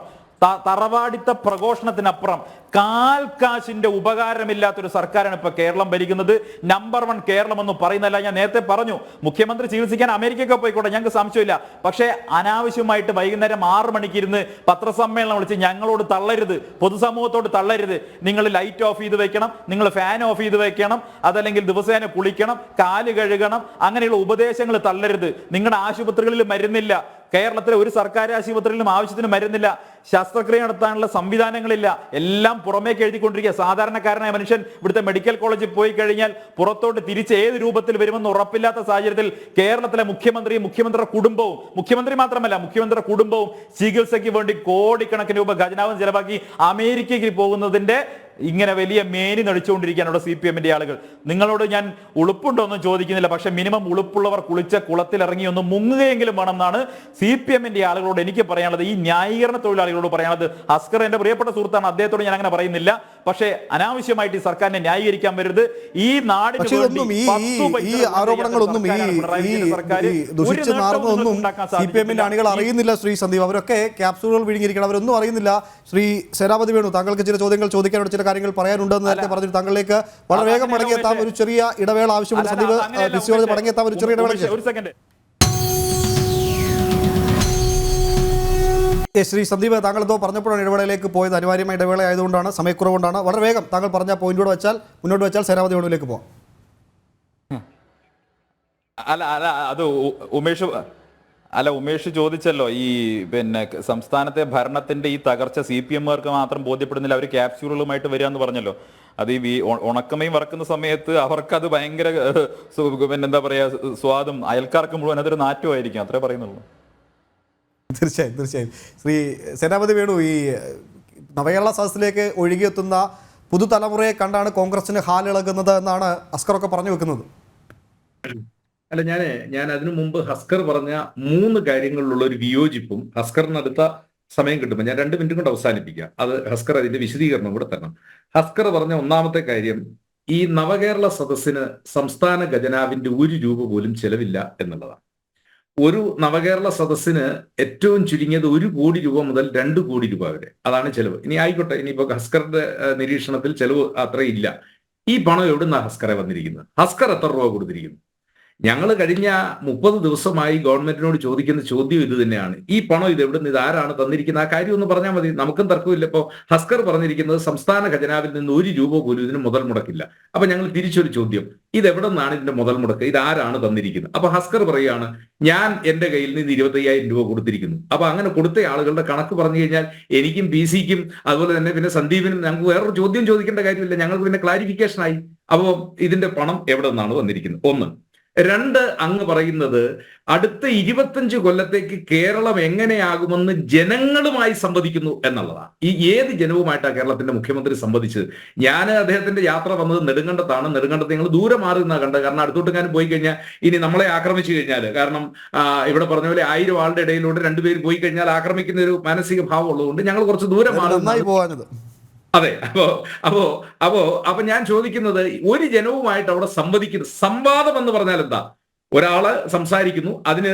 തറവാടിത്ത പ്രഘോഷണത്തിനപ്പുറം കാൽ കാശിന്റെ ഉപകാരമില്ലാത്തൊരു സർക്കാരാണ് ഇപ്പൊ കേരളം ഭരിക്കുന്നത്. നമ്പർ വൺ കേരളം എന്ന് പറയുന്നല്ല ഞാൻ നേരത്തെ പറഞ്ഞു. മുഖ്യമന്ത്രി ചികിത്സിക്കാൻ അമേരിക്കയൊക്കെ പോയിക്കോട്ടെ ഞങ്ങൾക്ക് സംശയമില്ല. പക്ഷേ അനാവശ്യമായിട്ട് വൈകുന്നേരം ആറ് മണിക്ക് ഇരുന്ന് പത്രസമ്മേളനം വിളിച്ച് ഞങ്ങളോട് തള്ളരുത് പൊതുസമൂഹത്തോട് തള്ളരുത്. നിങ്ങൾ ലൈറ്റ് ഓഫ് ചെയ്ത് വെക്കണം നിങ്ങൾ ഫാൻ ഓഫ് ചെയ്ത് വെക്കണം അതല്ലെങ്കിൽ ദിവസേന കുളിക്കണം കാൽ കഴുകണം അങ്ങനെയുള്ള ഉപദേശങ്ങൾ തള്ളരുത്. നിങ്ങളുടെ ആശുപത്രികളിൽ മരുന്നില്ല. കേരളത്തിലെ ഒരു സർക്കാർ ആശുപത്രിയിലും ആവശ്യത്തിന് മരുന്നില്ല. ശസ്ത്രക്രിയ നടത്താനുള്ള സംവിധാനങ്ങളില്ല. എല്ലാം പുറമേക്ക് എഴുതിക്കൊണ്ടിരിക്കുക. സാധാരണക്കാരനായ മനുഷ്യൻ ഇവിടുത്തെ മെഡിക്കൽ കോളേജിൽ പോയി കഴിഞ്ഞാൽ പുറത്തോട്ട് തിരിച്ച് ഏത് രൂപത്തിൽ വരുമെന്ന് ഉറപ്പില്ലാത്ത സാഹചര്യത്തിൽ കേരളത്തിലെ മുഖ്യമന്ത്രിയും മുഖ്യമന്ത്രിയുടെ കുടുംബവും മുഖ്യമന്ത്രി മാത്രമല്ല മുഖ്യമന്ത്രിയുടെ കുടുംബവും ചികിത്സയ്ക്ക് വേണ്ടി കോടിക്കണക്കിന് രൂപ ഖജനാവും ചെലവാക്കി അമേരിക്കയ്ക്ക് പോകുന്നതിന്റെ ഇങ്ങനെ വലിയ മേനി നടിച്ചുകൊണ്ടിരിക്കുകയാണ് ഇവിടെ സി പി എമ്മിന്റെ ആളുകൾ. നിങ്ങളോട് ഞാൻ ഉളുപ്പുണ്ടോ ഒന്നും ചോദിക്കുന്നില്ല. പക്ഷെ മിനിമം ഉളുപ്പുള്ളവർ കുളിച്ച കുളത്തിൽ ഇറങ്ങി ഒന്ന് മുങ്ങുകയെങ്കിലും വേണമെന്നാണ് സി പി എമ്മിന്റെ ആളുകളോട് എനിക്ക് പറയാനുള്ളത്. ഈ ന്യായീകരണ തൊഴിലാളികളോട് പറയാനത് അസ്കർ എന്റെ പ്രിയപ്പെട്ട സുഹൃത്താണ്. അദ്ദേഹത്തോട് ഞാൻ അങ്ങനെ പറയുന്നില്ല. പക്ഷേ അനാവശ്യമായിട്ട് ഈ സർക്കാരിനെ ന്യായീകരിക്കാൻ വരരുത്. ഈ നാടിന് ഈ ആരോപണങ്ങളൊന്നും ഈ ദുഷിച്ച് മാറുന്നതൊന്നും സി പി എമ്മിന്റെ അണികൾ അറിയുന്നില്ല ശ്രീ സന്ദീപ്. അവരൊക്കെ ക്യാപ്സൂളുകൾ വിഴുങ്ങിയിരിക്കണം. അവരൊന്നും അറിയുന്നില്ല. ശ്രീ സേനാപതി വേണു താങ്കൾക്ക് ചില ചോദ്യങ്ങൾ ചോദിക്കാനുള്ള ചില കാര്യങ്ങൾ പറയാനുണ്ടെന്ന് നേരത്തെ പറഞ്ഞു താങ്കളിലേക്ക് വളരെ വേഗം അതങ്ങനെ മടങ്ങിയെത്താം. ഒരു ചെറിയ ഇടവേള ആവശ്യമുണ്ട് സന്ദീപ് അത് അങ്ങനെയല്ല. മടങ്ങിയെത്താം. ഒരു ചെറിയ ഇടവേള ഒരു സെക്കൻഡ്. ശ്രീ സന്ദീപ് താങ്കൾ എന്തോ പറഞ്ഞപ്പോഴാണ് ഇടവേളയിലേക്ക് പോയത്. അനിവാര്യമായ ഇടവേള ആയതുകൊണ്ടാണ് സമയക്കുറവുകൊണ്ടാണ്. വളരെ വേഗം താങ്കൾ പറഞ്ഞ പോയിന്റോട് വെച്ചാൽ മുന്നോട്ട് വെച്ചാൽ സേനാപതി വേണുവിലേക്ക് പോകാം അല്ല അല്ല അത് ഉമേഷ് അല്ല ഉമേഷ് ചോദിച്ചല്ലോ ഈ പിന്നെ സംസ്ഥാനത്തെ ഭരണത്തിന്റെ ഈ തകർച്ച സി പി എമ്മുകാർക്ക് മാത്രം ബോധ്യപ്പെടുന്നില്ല അവർ ക്യാപ്സ്യൂളുകളുമായിട്ട് വരിക എന്ന് പറഞ്ഞല്ലോ. അത് ഈ ഉണക്കമയും വറക്കുന്ന സമയത്ത് അവർക്കത് ഭയങ്കര പിന്നെന്താ പറയാ സ്വാദും അയൽക്കാർക്ക് മുഴുവൻ അതൊരു നാറ്റമായിരിക്കും അത്രേ പറയുന്നുള്ളൂ. തീർച്ചയായും തീർച്ചയായും. ശ്രീ സേനാപതി വേണു ഈ നവകേരള സദസ്സിലേക്ക് ഒഴുകിയെത്തുന്ന പുതുതലമുറയെ കണ്ടാണ് കോൺഗ്രസിന് ഹാലിളകുന്നത് എന്നാണ് അസ്കറൊക്കെ പറഞ്ഞു വെക്കുന്നത്. അല്ല ഞാൻ ഞാൻ അതിനു മുമ്പ് ഹസ്കർ പറഞ്ഞ മൂന്ന് കാര്യങ്ങളിലുള്ള ഒരു വിയോജിപ്പും ഹസ്കറിന് അടുത്ത സമയം കിട്ടുമ്പോൾ ഞാൻ രണ്ട് മിനിറ്റ് കൊണ്ട് അവസാനിപ്പിക്കാം. അത് ഹസ്കർ അതിന്റെ വിശദീകരണം കൂടെ തരണം. ഹസ്കർ പറഞ്ഞ ഒന്നാമത്തെ കാര്യം ഈ നവകേരള സദസ്സിന് സംസ്ഥാന ഖജനാവിന്റെ ഒരു രൂപ പോലും ചെലവില്ല എന്നുള്ളതാണ്. ഒരു നവകേരള സദസ്സിന് ഏറ്റവും ചുരുങ്ങിയത് ഒരു കോടി രൂപ മുതൽ രണ്ട് കോടി രൂപ വരെ. അതാണ് ചെലവ്. ഇനി ആയിക്കോട്ടെ ഇനിയിപ്പോ ഹസ്കറിന്റെ നിരീക്ഷണത്തിൽ ചെലവ് അത്രയില്ല. ഈ പണം എവിടുന്ന ഹസ്കറെ വന്നിരിക്കുന്നത്? ഹസ്കർ എത്ര രൂപ കൊടുത്തിരിക്കുന്നു? ഞങ്ങൾ കഴിഞ്ഞ മുപ്പത് ദിവസമായി ഗവൺമെന്റിനോട് ചോദിക്കുന്ന ചോദ്യം ഇത് തന്നെയാണ്. ഈ പണം ഇത് എവിടെ നിന്ന് ആരാണ് തന്നിരിക്കുന്നത് ആ കാര്യം ഒന്ന് പറഞ്ഞാൽ മതി. നമുക്കും തർക്കമില്ല. ഇപ്പോൾ ഹസ്കർ പറഞ്ഞിരിക്കുന്നത് സംസ്ഥാന ഖജനാവിൽ നിന്ന് ഒരു രൂപ പോലും ഇതിന് മുതൽ മുടക്കില്ല. അപ്പൊ ഞങ്ങൾ തിരിച്ചൊരു ചോദ്യം. ഇത് എവിടെ നിന്നാണ് ഇതിന്റെ മുതൽ മുടക്ക്? ഇത് ആരാണ് തന്നിരിക്കുന്നത്? അപ്പൊ ഹസ്കർ പറയുകയാണ് ഞാൻ എന്റെ കയ്യിൽ നിന്ന് ഇരുപത്തയ്യായിരം രൂപ കൊടുത്തിരിക്കുന്നു. അപ്പൊ അങ്ങനെ കൊടുത്ത ആളുകളുടെ കണക്ക് പറഞ്ഞു കഴിഞ്ഞാൽ എനിക്കും പി സിക്കും അതുപോലെ തന്നെ പിന്നെ സന്ദീപിനും ഞങ്ങൾക്ക് വേറൊരു ചോദ്യം ചോദിക്കേണ്ട കാര്യമില്ല. ഞങ്ങൾക്ക് പിന്നെ ക്ലാരിഫിക്കേഷൻ ആയി. അപ്പോൾ ഇതിന്റെ പണം എവിടെ നിന്നാണ് വന്നിരിക്കുന്നത്? ഒന്ന് രണ്ട് അങ്ങ് പറയുന്നത് അടുത്ത ഇരുപത്തഞ്ച് കൊല്ലത്തേക്ക് കേരളം എങ്ങനെയാകുമെന്ന് ജനങ്ങളുമായി സംവദിക്കുന്നു എന്നുള്ളതാണ്. ഈ ഏത് ജനവുമായിട്ടാണ് കേരളത്തിന്റെ മുഖ്യമന്ത്രി സംവദിച്ചത്? ഞാൻ അദ്ദേഹത്തിന്റെ യാത്ര വന്നത് നെടുങ്കണ്ടത്താണ്. നെടുങ്കണ്ടത്ത് ഞങ്ങൾ ദൂരെ മാറുന്ന കണ്ടത്. കാരണം അടുത്തോട്ട് ഞാൻ പോയി കഴിഞ്ഞാൽ ഇനി നമ്മളെ ആക്രമിച്ചു കഴിഞ്ഞാൽ കാരണം ഇവിടെ പറഞ്ഞ പോലെ ആയിരം ആളുടെ ഇടയിലൂടെ രണ്ടുപേര് പോയി കഴിഞ്ഞാൽ ആക്രമിക്കുന്ന ഒരു മാനസിക ഭാവം ഉള്ളതുകൊണ്ട് ഞങ്ങൾ കുറച്ച് ദൂരെ മാറുന്ന അതെ അപ്പോ അപ്പോ അപ്പോ അപ്പൊ ഞാൻ ചോദിക്കുന്നത് ഒരു ജനവുമായിട്ട് അവിടെ സംവദിക്കുന്നു സംവാദം എന്ന് പറഞ്ഞാൽ എന്താ? ഒരാൾ സംസാരിക്കുന്നു അതിന്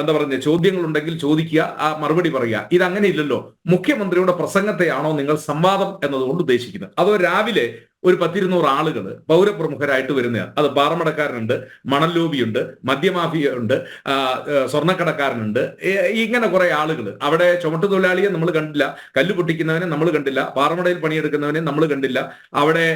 എന്താ പറയുക ചോദ്യങ്ങൾ ഉണ്ടെങ്കിൽ ചോദിക്കുക ആ മറുപടി പറയുക. ഇത് അങ്ങനെ ഇല്ലല്ലോ. മുഖ്യമന്ത്രിയുടെ പ്രസംഗത്തെയാണോ നിങ്ങൾ സംവാദം എന്നതുകൊണ്ട് ഉദ്ദേശിക്കുന്നത്? അതോ രാവിലെ ഒരു പത്തിരുന്നൂറ് ആളുകൾ പൗരപ്രമുഖരായിട്ട് വരുന്ന അത് പാറമടക്കാരനുണ്ട് മണൽ ലോബിയുണ്ട് മദ്യമാഫിയ ഉണ്ട് സ്വർണക്കടക്കാരനുണ്ട്. ഇങ്ങനെ കുറെ ആളുകൾ അവിടെ ചുമട്ടുതൊഴിലാളിയെ നമ്മൾ കണ്ടില്ല കല്ല് പൊട്ടിക്കുന്നവനെ നമ്മൾ കണ്ടില്ല പാറമടയിൽ പണിയെടുക്കുന്നവനെ നമ്മൾ കണ്ടില്ല അവിടെ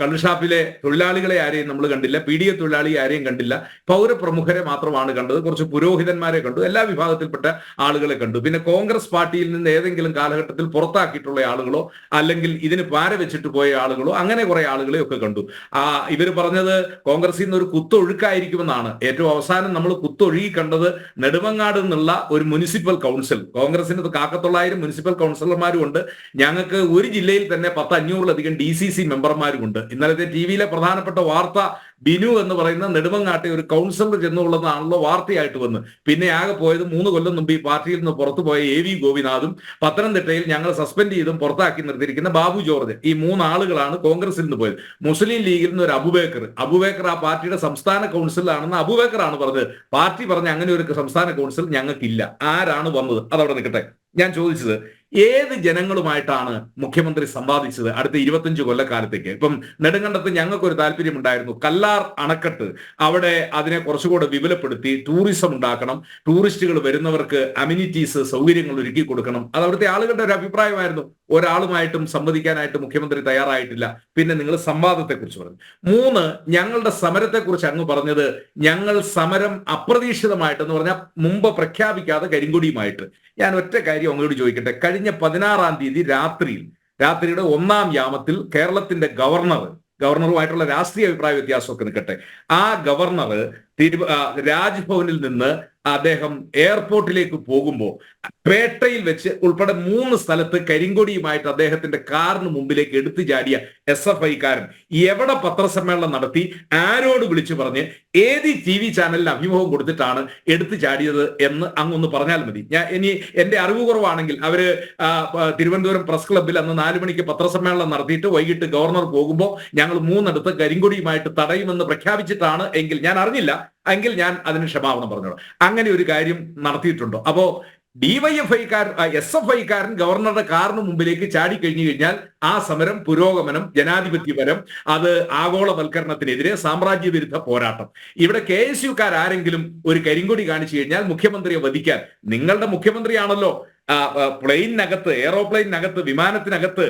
കള്ളുഷാപ്പിലെ തൊഴിലാളികളെ ആരെയും നമ്മൾ കണ്ടില്ല പി ഡി എ തൊഴിലാളിയെ ആരെയും കണ്ടില്ല. പൗരപ്രമുഖരെ മാത്രമാണ് കണ്ടത് കുറച്ച് പുരോഹിതന്മാരെ കണ്ടു എല്ലാ വിഭാഗത്തിൽപ്പെട്ട ആളുകളെ കണ്ടു. പിന്നെ കോൺഗ്രസ് പാർട്ടിയിൽ നിന്ന് ഏതെങ്കിലും കാലഘട്ടത്തിൽ പുറത്താക്കിയിട്ടുള്ള ആളുകളോ അല്ലെങ്കിൽ ഇതിന് പാര വെച്ചിട്ട് പോയ ആളുകളോ അങ്ങനെ അങ്ങനെ കുറെ ആളുകളെ ഒക്കെ കണ്ടു. ആ ഇവർ പറഞ്ഞത് കോൺഗ്രസിൽ നിന്ന് ഒരു കുത്തൊഴുക്കായിരിക്കുമെന്നാണ്. ഏറ്റവും അവസാനം നമ്മൾ കുത്തൊഴുകി കണ്ടത് നെടുമങ്ങാട് എന്നുള്ള ഒരു മുനിസിപ്പൽ കൗൺസിൽ. കോൺഗ്രസിന് കാക്കത്തൊള്ളായിരം മുനിസിപ്പൽ കൗൺസിലർമാരും ഉണ്ട് ഞങ്ങൾക്ക് ഒരു ജില്ലയിൽ തന്നെ പത്ത് അഞ്ഞൂറിലധികം ഡി സി സി മെമ്പർമാരും ഉണ്ട് ഇന്നലത്തെ ടി വിയിലെ പ്രധാനപ്പെട്ട വാർത്ത ബിനു എന്ന് പറയുന്ന നെടുമങ്ങാട്ടെ ഒരു കൗൺസിലർ ചെന്നുള്ളതാണല്ലോ വാർത്തയായിട്ട് വന്ന്. പിന്നെ ആകെ പോയത് മൂന്ന് കൊല്ലം മുമ്പ് ഈ പാർട്ടിയിൽ നിന്ന് പുറത്തുപോയ എ വി ഗോപിനാഥും പത്തനംതിട്ടയിൽ ഞങ്ങൾ സസ്പെൻഡ് ചെയ്തും പുറത്താക്കി നിർത്തിയിരിക്കുന്ന ബാബു ജോർജ്. ഈ മൂന്നാളുകളാണ് കോൺഗ്രസിൽ നിന്ന് പോയത്. മുസ്ലിം ലീഗിൽ നിന്ന് ഒരു അബുബേക്കർ. അബുബേക്കർ ആ പാർട്ടിയുടെ സംസ്ഥാന കൗൺസിലാണെന്ന് അബുബേക്കർ ആണ് പറഞ്ഞത്. പാർട്ടി പറഞ്ഞ അങ്ങനെ ഒരു സംസ്ഥാന കൗൺസിൽ ഞങ്ങൾക്കില്ല. ആരാണ് വന്നത്? അതവിടെ നിൽക്കട്ടെ. ഞാൻ ചോദിച്ചത് ഏത് ജനങ്ങളുമായിട്ടാണ് മുഖ്യമന്ത്രി സമ്പാദിച്ചത് അടുത്ത ഇരുപത്തഞ്ച് കൊല്ലക്കാലത്തേക്ക്? ഇപ്പം നെടുങ്കണ്ടത്ത് ഞങ്ങൾക്കൊരു താല്പര്യമുണ്ടായിരുന്നു. കല്ലാർ അണക്കെട്ട് അവിടെ അതിനെ കുറച്ചുകൂടെ വിപുലപ്പെടുത്തി ടൂറിസം ഉണ്ടാക്കണം. ടൂറിസ്റ്റുകൾ വരുന്നവർക്ക് അമ്യൂണിറ്റീസ് സൗകര്യങ്ങൾ ഒരുക്കി കൊടുക്കണം. അത് അവിടുത്തെ ആളുകളുടെ ഒരു അഭിപ്രായമായിരുന്നു. ഒരാളുമായിട്ടും സംവദിക്കാനായിട്ട് മുഖ്യമന്ത്രി തയ്യാറായിട്ടില്ല. പിന്നെ നിങ്ങൾ സംവാദത്തെക്കുറിച്ച് പറഞ്ഞു. മൂന്ന് ഞങ്ങളുടെ സമരത്തെക്കുറിച്ച് അങ്ങ് പറഞ്ഞത് ഞങ്ങൾ സമരം അപ്രതീക്ഷിതമായിട്ട് എന്ന് പറഞ്ഞാൽ മുമ്പ് പ്രഖ്യാപിക്കാതെ കരിങ്കൊടിയുമായിട്ട്. ഞാൻ ഒറ്റ കാര്യം അങ്ങോട്ട് ചോദിക്കട്ടെ. കഴിഞ്ഞ പതിനാറാം തീയതി രാത്രിയിൽ രാത്രിയുടെ ഒന്നാം യാമത്തിൽ കേരളത്തിന്റെ ഗവർണർ ഗവർണറുമായിട്ടുള്ള രാഷ്ട്രീയ അഭിപ്രായ വ്യത്യാസമൊക്കെ നിൽക്കട്ടെ. ആ ഗവർണർ തിരു രാജ്ഭവനിൽ നിന്ന് അദ്ദേഹം എയർപോർട്ടിലേക്ക് പോകുമ്പോൾ പേട്ടയിൽ വെച്ച് ഉൾപ്പെടെ മൂന്ന് സ്ഥലത്ത് കരിങ്കൊടിയുമായിട്ട് അദ്ദേഹത്തിന്റെ കാറിന് മുമ്പിലേക്ക് എടുത്തു ചാടിയ എസ് എഫ് ഐക്കാരൻ എവിടെ പത്രസമ്മേളനം നടത്തി ആരോട് വിളിച്ചു പറഞ്ഞ് ഏത് ടി വി ചാനലിന് അഭിമുഖം കൊടുത്തിട്ടാണ് എടുത്തു ചാടിയത് എന്ന് അങ്ങൊന്ന് പറഞ്ഞാൽ മതി. ഞാൻ ഇനി എന്റെ അറിവ് കുറവാണെങ്കിൽ അവർ തിരുവനന്തപുരം പ്രസ് ക്ലബ്ബിൽ അന്ന് നാലു മണിക്ക് പത്രസമ്മേളനം നടത്തിയിട്ട് വൈകിട്ട് ഗവർണർ പോകുമ്പോൾ ഞങ്ങൾ മൂന്നിടത്ത് കരിങ്കൊടിയുമായിട്ട് തടയുമെന്ന് പ്രഖ്യാപിച്ചിട്ടാണ് എങ്കിൽ ഞാൻ അറിഞ്ഞില്ല. എങ്കിൽ ഞാൻ അതിന് ക്ഷമാപണം പറഞ്ഞോളാം. അങ്ങനെ ഒരു കാര്യം നടത്തിയിട്ടുണ്ടോ. അപ്പോ ഡിവൈഎഫ്ഐക്കാർ എസ് എഫ് ഐക്കാരൻ ഗവർണറുടെ കാറിന് മുമ്പിലേക്ക് ചാടി കഴിഞ്ഞു കഴിഞ്ഞാൽ ആ സമരം പുരോഗമനം ജനാധിപത്യപരം അത് ആഗോളവൽക്കരണത്തിനെതിരെ സാമ്രാജ്യ വിരുദ്ധ പോരാട്ടം. ഇവിടെ കെ എസ് യുക്കാർ ആരെങ്കിലും ഒരു കരിങ്കൊടി കാണിച്ചു കഴിഞ്ഞാൽ മുഖ്യമന്ത്രിയെ വധിക്കാൻ. നിങ്ങളുടെ മുഖ്യമന്ത്രിയാണല്ലോ. പ്ലെയിനകത്ത് എയറോപ്ലെയിനകത്ത് വിമാനത്തിനകത്ത്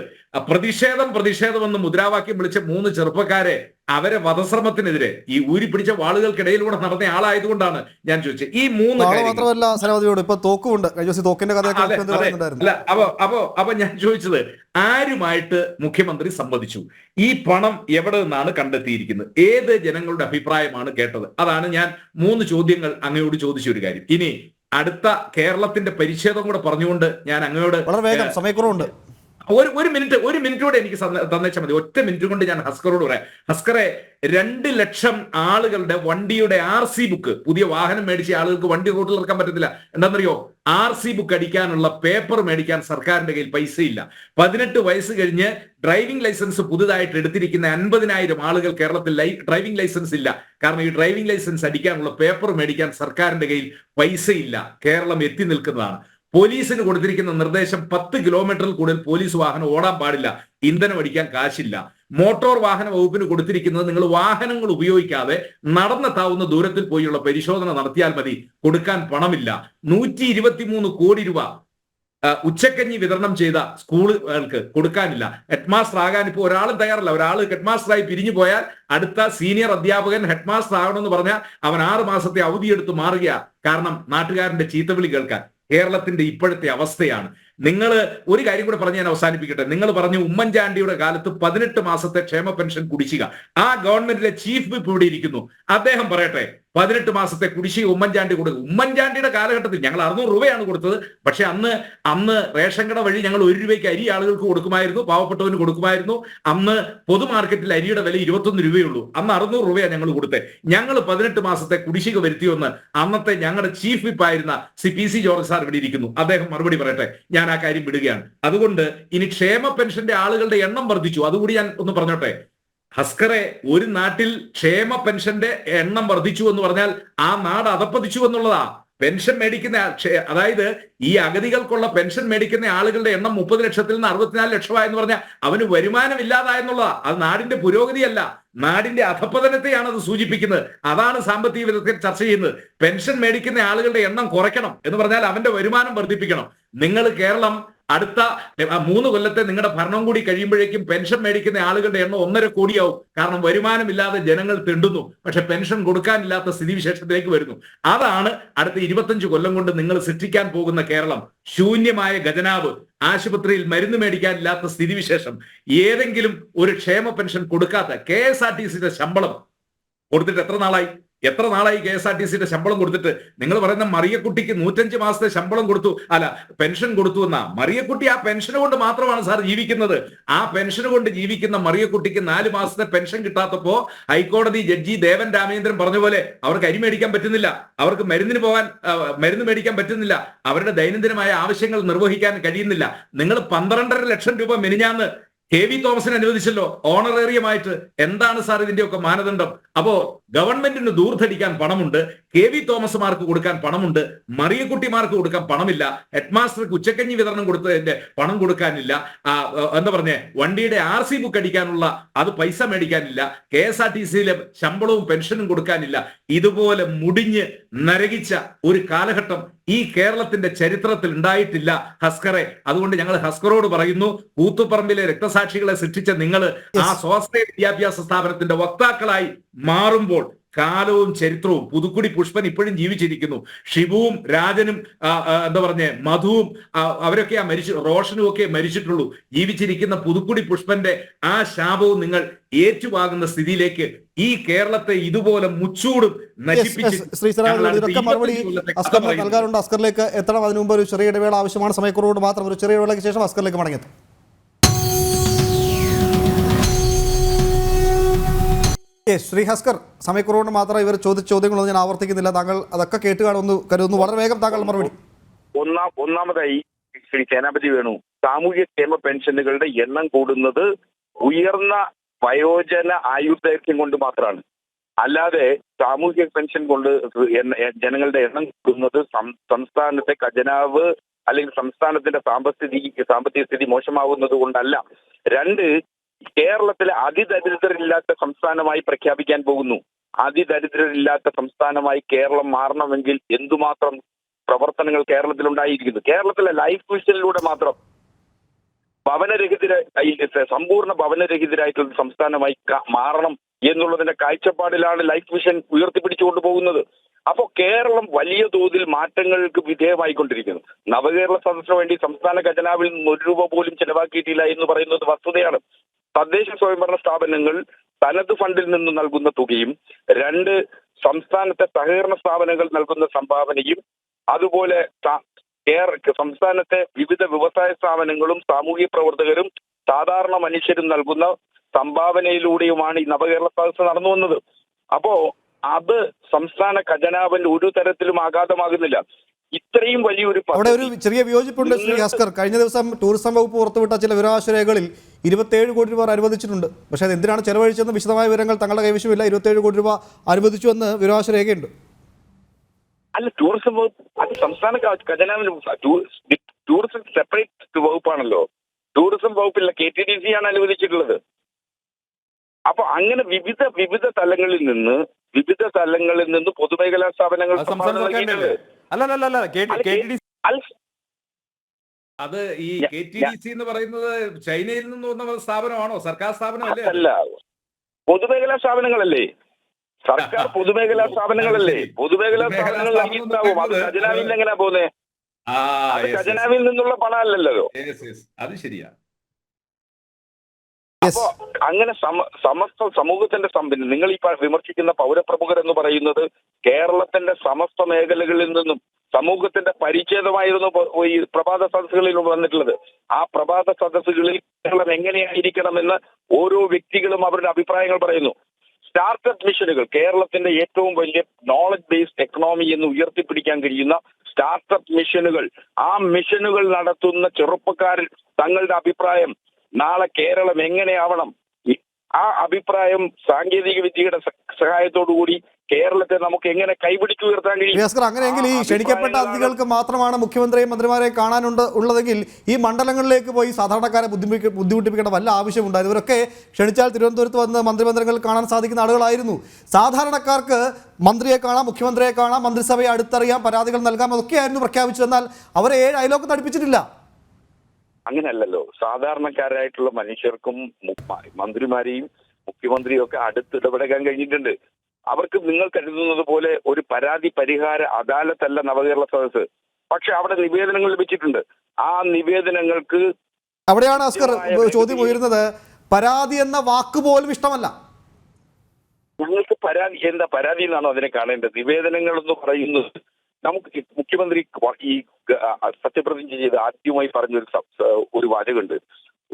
പ്രതിഷേധം പ്രതിഷേധം എന്ന് മുദ്രാവാക്യം വിളിച്ച മൂന്ന് ചെറുപ്പക്കാരെ അവരെ വധശ്രമത്തിനെതിരെ ഈ ഊരി പിടിച്ച വാളുകൾക്കിടയിലൂടെ നടന്ന ആളായതുകൊണ്ടാണ് ഞാൻ ചോദിച്ചത്. ഈ മൂന്ന് മാത്രമല്ല സനവതിയോട് ഇപ്പൊ തോക്കുമുണ്ട്. തോക്കിന്റെ. അല്ല അപ്പൊ അപ്പൊ അപ്പൊ ഞാൻ ചോദിച്ചത് ആരുമായിട്ട് മുഖ്യമന്ത്രി സംവദിച്ചു? ഈ പണം എവിടെ നിന്നാണ് കണ്ടെത്തിയിരിക്കുന്നത്? ഏത് ജനങ്ങളുടെ അഭിപ്രായമാണ് കേട്ടത്? അതാണ് ഞാൻ മൂന്ന് ചോദ്യങ്ങൾ അങ്ങയോട് ചോദിച്ച ഒരു കാര്യം. ഇനി അടുത്ത കേരളത്തിന്റെ പരിച്ഛേദം കൂടെ പറഞ്ഞുകൊണ്ട് ഞാൻ അങ്ങയോട് വളരെ വേഗം സമയക്കുറവുണ്ട്. ഒരു ഒരു മിനിറ്റ് ഒരു മിനിറ്റ് കൂടെ എനിക്ക് തന്നേച്ചാൽ മതി. ഒറ്റ മിനിറ്റ് കൊണ്ട് ഞാൻ ഹസ്കറോട് പറയാം. ഹസ്കറെ രണ്ട് ലക്ഷം ആളുകളുടെ വണ്ടിയുടെ ആർ സി ബുക്ക് പുതിയ വാഹനം മേടിച്ച ആളുകൾക്ക് വണ്ടി റോട്ടിൽ ഇറക്കാൻ പറ്റത്തില്ല. എന്താണെന്നറിയോ? ആർ സി ബുക്ക് അടിക്കാനുള്ള പേപ്പർ മേടിക്കാൻ സർക്കാരിന്റെ കയ്യിൽ പൈസയില്ല. പതിനെട്ട് വയസ്സ് കഴിഞ്ഞ് ഡ്രൈവിംഗ് ലൈസൻസ് പുതുതായിട്ട് എടുത്തിരിക്കുന്ന അൻപതിനായിരം ആളുകൾ കേരളത്തിൽ ഡ്രൈവിംഗ് ലൈസൻസ് ഇല്ല. കാരണം ഈ ഡ്രൈവിംഗ് ലൈസൻസ് അടിക്കാനുള്ള പേപ്പർ മേടിക്കാൻ സർക്കാരിന്റെ കയ്യിൽ പൈസയില്ല. കേരളം എത്തി നിൽക്കുന്നതാണ്. പോലീസിന് കൊടുത്തിരിക്കുന്ന നിർദ്ദേശം പത്ത് കിലോമീറ്ററിൽ കൂടുതൽ പോലീസ് വാഹനം ഓടാൻ പാടില്ല. ഇന്ധനം അടിക്കാൻ കാശില്ല. മോട്ടോർ വാഹന വകുപ്പിന് കൊടുത്തിരിക്കുന്നത് നിങ്ങൾ വാഹനങ്ങൾ ഉപയോഗിക്കാതെ നടന്നെത്താവുന്ന ദൂരത്തിൽ പോയുള്ള പരിശോധന നടത്തിയാൽ മതി. കൊടുക്കാൻ പണമില്ല. നൂറ്റി ഇരുപത്തിമൂന്ന് കോടി രൂപ ഉച്ചക്കഞ്ഞി വിതരണം ചെയ്ത സ്കൂളുകൾക്ക് കൊടുക്കാനില്ല. ഹെഡ്മാസ്റ്റർ ആകാൻ ഇപ്പോൾ ഒരാളും തയ്യാറല്ല. ഒരാൾ ഹെഡ് മാസ്റ്ററായി പിരിഞ്ഞു പോയാൽ അടുത്ത സീനിയർ അധ്യാപകൻ ഹെഡ്മാസ്റ്റർ ആകണമെന്ന് പറഞ്ഞാൽ അവൻ ആറ് മാസത്തെ അവധിയെടുത്ത് മാറുക കാരണം നാട്ടുകാരന്റെ ചീത്തവിളി കേൾക്കാൻ. കേരളത്തിന്റെ ഇപ്പോഴത്തെ അവസ്ഥയാണ്. നിങ്ങൾ ഒരു കാര്യം കൂടെ പറഞ്ഞ് ഞാൻ അവസാനിപ്പിക്കട്ടെ. നിങ്ങൾ പറഞ്ഞു ഉമ്മൻചാണ്ടിയുടെ കാലത്ത് പതിനെട്ട് മാസത്തെ ക്ഷേമ പെൻഷൻ കുടിശ്ശിക. ആ ഗവൺമെന്റിലെ ചീഫ് വിപ്പ് ഇവിടെ ഇരിക്കുന്നു. അദ്ദേഹം പറയട്ടെ പതിനെട്ട് മാസത്തെ കുടിശ്ശിക ഉമ്മൻചാണ്ടി കൊടുക്കും ഉമ്മൻചാണ്ടിയുടെ കാലഘട്ടത്തിൽ ഞങ്ങൾ അറുന്നൂറ് രൂപയാണ് കൊടുത്തത്. പക്ഷെ അന്ന് അന്ന് റേഷൻ കട വഴി ഞങ്ങൾ ഒരു രൂപയ്ക്ക് അരി ആളുകൾക്ക് കൊടുക്കുമായിരുന്നു പാവപ്പെട്ടവന് കൊടുക്കുമായിരുന്നു. അന്ന് പൊതു മാർക്കറ്റിൽ അരിയുടെ വില ഇരുപത്തൊന്ന് രൂപയുള്ളൂ. അന്ന് അറുന്നൂറ് രൂപയാണ് ഞങ്ങൾ കൊടുത്തത് ഞങ്ങൾ പതിനെട്ട് മാസത്തെ കുടിശ്ശിക വരുത്തിയെന്ന് അന്നത്തെ ഞങ്ങളുടെ ചീഫ് വിപ്പ് ആയിരുന്ന C P C George sir ഇവിടെ ഇരിക്കുന്നു. അദ്ദേഹം മറുപടി പറയട്ടെ ഞാൻ ആ കാര്യം വിടുകയാണ്. അതുകൊണ്ട് ഇനി ക്ഷേമ പെൻഷന്റെ ആളുകളുടെ എണ്ണം വർദ്ധിച്ചു. അതുകൂടി ഞാൻ ഒന്ന് പറഞ്ഞോട്ടെ ഹസ്കറെ ഒരു നാട്ടിൽ ക്ഷേമ പെൻഷന്റെ എണ്ണം വർദ്ധിച്ചു എന്ന് പറഞ്ഞാൽ ആ നാട് അതപ്പതിച്ചു എന്നുള്ളതാ. പെൻഷൻ മേടിക്കുന്ന അതായത് ഈ അഗതികൾക്കുള്ള പെൻഷൻ മേടിക്കുന്ന ആളുകളുടെ എണ്ണം മുപ്പത് ലക്ഷത്തിൽ നിന്ന് അറുപത്തിനാല് ലക്ഷമായെന്ന് പറഞ്ഞാൽ അവന് വരുമാനം ഇല്ലാതായെന്നുള്ളതാ അത് നാടിന്റെ പുരോഗതിയല്ല. നാടിന്റെ അധപ്പതനത്തെയാണ് അത് സൂചിപ്പിക്കുന്നത്. അതാണ് സാമ്പത്തിക വിദഗ്ധർ ചർച്ച ചെയ്യുന്നത്. പെൻഷൻ മേടിക്കുന്ന ആളുകളുടെ എണ്ണം കുറയ്ക്കണം എന്ന് പറഞ്ഞാൽ അവന്റെ വരുമാനം വർദ്ധിപ്പിക്കണം. നിങ്ങൾ കേരളം അടുത്ത മൂന്ന് കൊല്ലത്തെ നിങ്ങളുടെ ഭരണം കൂടി കഴിയുമ്പോഴേക്കും പെൻഷൻ മേടിക്കുന്ന ആളുകളുടെ എണ്ണം ഒന്നര കോടിയാവും. കാരണം വരുമാനമില്ലാതെ ജനങ്ങൾ തെണ്ടുന്നു. പക്ഷെ പെൻഷൻ കൊടുക്കാനില്ലാത്ത സ്ഥിതിവിശേഷത്തിലേക്ക് വരുന്നു. അതാണ് അടുത്ത ഇരുപത്തഞ്ച് കൊല്ലം കൊണ്ട് നിങ്ങൾ സൃഷ്ടിക്കാൻ പോകുന്ന കേരളം. ശൂന്യമായ ഖജനാവ്. ആശുപത്രിയിൽ മരുന്ന് മേടിക്കാനില്ലാത്ത സ്ഥിതിവിശേഷം. ഏതെങ്കിലും ഒരു ക്ഷേമ പെൻഷൻ കൊടുക്കാത്ത കെ എസ് ആർ ടി സിയുടെ ശമ്പളം കൊടുത്തിട്ട് എത്ര നാളായി? എത്ര നാളായി കെ എസ് ആർ ടി സിയുടെ ശമ്പളം കൊടുത്തിട്ട്? നിങ്ങൾ പറയുന്ന മറിയക്കുട്ടിക്ക് നൂറ്റഞ്ച് മാസത്തെ ശമ്പളം കൊടുത്തു. അല്ല പെൻഷൻ കൊടുത്തു എന്നാ? മറിയക്കുട്ടി ആ പെൻഷൻ കൊണ്ട് മാത്രമാണ് സാർ ജീവിക്കുന്നത്. ആ പെൻഷൻ കൊണ്ട് ജീവിക്കുന്ന മറിയക്കുട്ടിക്ക് നാല് മാസത്തെ പെൻഷൻ കിട്ടാത്തപ്പോ ഹൈക്കോടതി ജഡ്ജി ദേവൻ രാമേന്ദ്രൻ പറഞ്ഞ പോലെ അവർക്ക് അരി മേടിക്കാൻ പറ്റുന്നില്ല. അവർക്ക് മരുന്നിന് പോകാൻ മരുന്ന് മേടിക്കാൻ പറ്റുന്നില്ല. അവരുടെ ദൈനംദിനമായ ആവശ്യങ്ങൾ നിർവഹിക്കാൻ കഴിയുന്നില്ല. നിങ്ങൾ പന്ത്രണ്ടര ലക്ഷം രൂപ മെനിഞ്ഞാന്ന് കെ വി തോമസിനെ അനുവദിച്ചല്ലോ. ഓണറേറിയമായിട്ട് എന്താണ് സാർ ഇതിന്റെയൊക്കെ മാനദണ്ഡം? അപ്പോ ഗവൺമെന്റിന് ദൂർധടിക്കാൻ പണമുണ്ട് കെ വി തോമസുമാർക്ക് കൊടുക്കാൻ പണമുണ്ട് മറിയക്കുട്ടിമാർക്ക് കൊടുക്കാൻ പണമില്ല ഹെഡ്മാസ്റ്റർക്ക് ഉച്ചക്കഞ്ഞി വിതരണം കൊടുത്തതിന്റെ പണം കൊടുക്കാനില്ല എന്താ പറഞ്ഞേ വണ്ടിയുടെ ആർ സി ബുക്ക് അടിക്കാനുള്ള അത് പൈസ മേടിക്കാനില്ല കെ എസ് ആർ ടി സിയിലെ ശമ്പളവും പെൻഷനും കൊടുക്കാനില്ല ഇതുപോലെ മുടിഞ്ഞ് നരകിച്ച ഒരു കാലഘട്ടം ഈ കേരളത്തിന്റെ ചരിത്രത്തിൽ ഉണ്ടായിട്ടില്ല ഹസ്കറെ. അതുകൊണ്ട് ഞങ്ങൾ ഹസ്കറോട് പറയുന്നു കൂത്തുപറമ്പിലെ രക്തസാക്ഷികളെ സൃഷ്ടിച്ച നിങ്ങൾ ആ സ്വാശ്രയ വിദ്യാഭ്യാസ സ്ഥാപനത്തിന്റെ വക്താക്കളായി മാറുമ്പോൾ കാലവും ചരിത്രവും പുതുക്കുടി പുഷ്പൻ ഇപ്പോഴും ജീവിച്ചിരിക്കുന്നു. ഷിബുവും രാജനും എന്താ പറഞ്ഞ മധുവും അവരൊക്കെ ആ മരിച്ചു റോഷനും ഒക്കെ മരിച്ചിട്ടുള്ളൂ. ജീവിച്ചിരിക്കുന്ന പുതുക്കുടി പുഷ്പന്റെ ആ ശാപവും നിങ്ങൾ ഏറ്റുവാങ്ങുന്ന സ്ഥിതിയിലേക്ക് ഈ കേരളത്തെ ഇതുപോലെ മുച്ചൂടും നശിപ്പിച്ചു ശ്രീ സരാജ് ഞങ്ങൾ അടുത്ത ഇതൊക്കെ മറുപടി 25 കൊല്ലത്തെ കഥ അസ്കറിന് പറയുന്നു. നൽകാറുണ്ട്. അസ്കറിലേക്ക് എത്തണം. അതിനു മുമ്പ് ഒരു ചെറിയ ഇടവേള ആവശ്യമാണ്. സമയക്കുറവോട് മാത്രം ഒരു ചെറിയ ഇടവേളയ്ക്ക് ശേഷം അസ്കറിലേക്ക് മടങ്ങിയെത്തും. യെസ് ശ്രീ സമയക്കുറവുകൊണ്ട് മാത്രം ഇവർ ചോദിച്ച ചോദ്യങ്ങളൊന്നും ഞാൻ ആവർത്തിക്കുന്നില്ല. താങ്കൾ അതൊക്കെ കേട്ട് കാണുമെന്ന് കരുതുന്നു. വളരെ വേഗം താങ്കൾ മറുപടി. ഒന്നാം ഒന്നാമതായി ശ്രീ സേനാപതി വേണു. സാമൂഹ്യ ക്ഷേമ പെൻഷനുകളുടെ എണ്ണം കൂടുന്നത് ഉയർന്ന വയോജന ആയുർദൈർഘ്യം കൊണ്ട് മാത്രമാണ്. അല്ലാതെ സാമൂഹ്യ പെൻഷൻ കൊണ്ട് ജനങ്ങളുടെ എണ്ണം കൂടുന്നത് സംസ്ഥാനത്തെ ഖജനാവ് അല്ലെങ്കിൽ സംസ്ഥാനത്തിന്റെ സാമ്പത്തിക സാമ്പത്തിക സ്ഥിതി മോശമാവുന്നത് കൊണ്ടല്ല. രണ്ട് കേരളത്തിലെ അതിദരിദ്രരില്ലാത്ത സംസ്ഥാനമായി പ്രഖ്യാപിക്കാൻ പോകുന്നു. അതിദരിദ്രരില്ലാത്ത സംസ്ഥാനമായി കേരളം മാറണമെങ്കിൽ എന്തുമാത്രം പ്രവർത്തനങ്ങൾ കേരളത്തിൽ ഉണ്ടായിരിക്കുന്നു കേരളത്തിലെ ലൈഫ് മിഷനിലൂടെ മാത്രം ഭവനരഹിതര ഈ സമ്പൂർണ ഭവനരഹിതരായിട്ടുള്ള സംസ്ഥാനമായി മാറണം എന്നുള്ളതിന്റെ കാഴ്ചപ്പാടിലാണ് ലൈഫ് മിഷൻ ഉയർത്തിപ്പിടിച്ചുകൊണ്ട് പോകുന്നത്. അപ്പോൾ കേരളം വലിയ തോതിൽ മാറ്റങ്ങൾക്ക് വിധേയമായിക്കൊണ്ടിരിക്കുന്നു. നവകേരള സദസ്സിന് വേണ്ടി സംസ്ഥാന ഖജനാവിൽ നിന്ന് ഒരു രൂപ പോലും ചെലവാക്കിയിട്ടില്ല എന്ന് പറയുന്നത് വസ്തുതയാണ്. തദ്ദേശ സ്വയംഭരണ സ്ഥാപനങ്ങൾ തനത് ഫണ്ടിൽ നിന്ന് നൽകുന്ന തുകയും രണ്ട് സംസ്ഥാനത്തെ സഹകരണ സ്ഥാപനങ്ങൾ നൽകുന്ന സംഭാവനയും അതുപോലെ സംസ്ഥാനത്തെ വിവിധ വ്യവസായ സ്ഥാപനങ്ങളും സാമൂഹ്യ പ്രവർത്തകരും സാധാരണ മനുഷ്യരും നൽകുന്ന സംഭാവനയിലൂടെയുമാണ് ഈ നവകേരള സദസ് നടന്നു വന്നത്. അപ്പോ അത് സംസ്ഥാന ഖജനാവിൽ ഒരു തരത്തിലും ആഘാതമാകുന്നില്ല. ഇത്രയും വലിയൊരു അവിടെ ഒരു ചെറിയ വിയോജിപ്പുണ്ട് ശ്രീ ഹാസ്കർ കഴിഞ്ഞ ദിവസം ടൂറിസം വകുപ്പ് പുറത്തുവിട്ട ചില വിവരാവകാശ രേഖകളിൽ ഇരുപത്തേഴ് കോടി രൂപ അനുവദിച്ചിട്ടുണ്ട്. പക്ഷേ അത് എന്തിനാണ് ചെലവഴിച്ചതെന്ന് വിശദമായ വിവരങ്ങൾ തങ്ങളുടെ കൈവശമില്ല. ഇരുപത്തേഴ് കോടി രൂപ അനുവദിച്ചു എന്ന് വിവരാവകാശ രേഖയുണ്ട് അല്ല ടൂറിസം വകുപ്പ് അത് സംസ്ഥാന ഖജനാവിൽ ടൂറിസം സെപ്പറേറ്റ് വകുപ്പാണല്ലോ. ടൂറിസം വകുപ്പില്ല കെ ടി ഡി സി ആണ് അനുവദിച്ചിട്ടുള്ളത്. അപ്പൊ അങ്ങനെ വിവിധ വിവിധ തലങ്ങളിൽ നിന്ന് വിവിധ തലങ്ങളിൽ നിന്ന് പൊതുമേഖലാ സ്ഥാപനങ്ങൾ അല്ല അല്ല അല്ല കെ ടി അത് ഈ കെ ടി ഡി സി എന്ന് പറയുന്നത് ചൈനയിൽ നിന്ന് വന്ന സ്ഥാപനമാണോ? സർക്കാർ സ്ഥാപനമല്ലേ അല്ല പൊതുമേഖലാ സ്ഥാപനങ്ങളല്ലേ? സർക്കാർ (laughs) പൊതുമേഖലാ സ്ഥാപനങ്ങളല്ലേ. പൊതുമേഖലാ പൊതുമേഖലാ സ്ഥാപനങ്ങൾ അത് ഖജനാവിൽ എങ്ങനെയാ പോകുന്നത്. ഖജനാവിൽ നിന്നുള്ള പണമല്ലല്ലോ. Yes, yes. അത് ശരിയാ. അങ്ങനെ സമസ്ത സമൂഹത്തിന്റെ സമ്പന്ന നിങ്ങൾ ഈ വിമർശിക്കുന്ന പൗരപ്രമുഖർ എന്ന് പറയുന്നത് കേരളത്തിന്റെ സമസ്ത മേഖലകളിൽ നിന്നും സമൂഹത്തിന്റെ പരിച്ഛേദമായിരുന്നു ഈ പ്രഭാത സദസ്സുകളിൽ വന്നിട്ടുള്ളത്. ആ പ്രഭാത സദസ്സുകളിൽ കേരളം എങ്ങനെയായിരിക്കണമെന്ന് ഓരോ വ്യക്തികളും അവരുടെ അഭിപ്രായങ്ങൾ പറയുന്നു. സ്റ്റാർട്ടപ്പ് മിഷനുകൾ കേരളത്തിന്റെ ഏറ്റവും വലിയ നോളജ് ബേസ്ഡ് എക്കണോമി എന്ന് ഉയർത്തിപ്പിടിക്കാൻ കഴിയുന്ന സ്റ്റാർട്ടപ്പ് മിഷനുകൾ ആ മിഷനുകൾ നടത്തുന്ന ചെറുപ്പക്കാരിൽ തങ്ങളുടെ അഭിപ്രായം നാളെ കേരളം എങ്ങനെയാവണം ആ അഭിപ്രായം സാങ്കേതിക വിദ്യയുടെ സഹായത്തോടു കൂടി കേരളത്തെ നമുക്ക് എങ്ങനെ കൈപിടിച്ചു ഉയർത്താൻ കഴിയും? അങ്ങനെയെങ്കിൽ ഈ ക്ഷണിക്കപ്പെട്ട അതിഥികൾക്ക് മാത്രമാണ് മുഖ്യമന്ത്രിയും മന്ത്രിമാരെ കാണാനുണ്ട് ഉള്ളതെങ്കിൽ ഈ മണ്ഡലങ്ങളിലേക്ക് പോയി സാധാരണക്കാരെ ബുദ്ധിമുട്ടി ബുദ്ധിമുട്ടിപ്പിക്കേണ്ട വല്ല ആവശ്യമുണ്ടായിരുന്നു? ഇവരൊക്കെ ക്ഷണിച്ചാൽ തിരുവനന്തപുരത്ത് വന്ന് മന്ത്രിമന്ദിരങ്ങൾ കാണാൻ സാധിക്കുന്ന ആളുകളായിരുന്നു. സാധാരണക്കാർക്ക് മന്ത്രിയെ കാണാം മുഖ്യമന്ത്രിയെ കാണാം മന്ത്രിസഭയെ അടുത്തറിയാം പരാതികൾ നൽകാം അതൊക്കെയായിരുന്നു പ്രഖ്യാപിച്ചു എന്നാൽ അവരെ ഏഴ് അയലോക്കത്ത് അടുപ്പിച്ചിട്ടില്ല അങ്ങനെയല്ലല്ലോ. സാധാരണക്കാരായിട്ടുള്ള മനുഷ്യർക്കും മന്ത്രിമാരെയും മുഖ്യമന്ത്രിയും ഒക്കെ അടുത്തിടപെടാൻ കഴിഞ്ഞിട്ടുണ്ട്. അവർക്ക് നിങ്ങൾ കരുതുന്നത് പോലെ ഒരു പരാതി പരിഹാര അദാലത്തല്ല നവകേരള സദസ് പക്ഷെ അവിടെ നിവേദനങ്ങൾ ലഭിച്ചിട്ടുണ്ട്. ആ നിവേദനങ്ങൾക്ക് അവിടെയാണ് അസ്കർ ചോദ്യം ഉയരുന്നത്. പരാതി എന്ന വാക്ക് പോലും ഇഷ്ടമല്ല. ഞങ്ങൾക്ക് പരാതി എന്താ പരാതി എന്നാണോ അതിനെ കാണേണ്ടത്? നിവേദനങ്ങൾ എന്ന് പറയുന്നത് നമുക്ക് മുഖ്യമന്ത്രി ഈ സത്യപ്രതിജ്ഞ ചെയ്ത് ആദ്യമായി പറഞ്ഞൊരു ഒരു വാചകമുണ്ട്.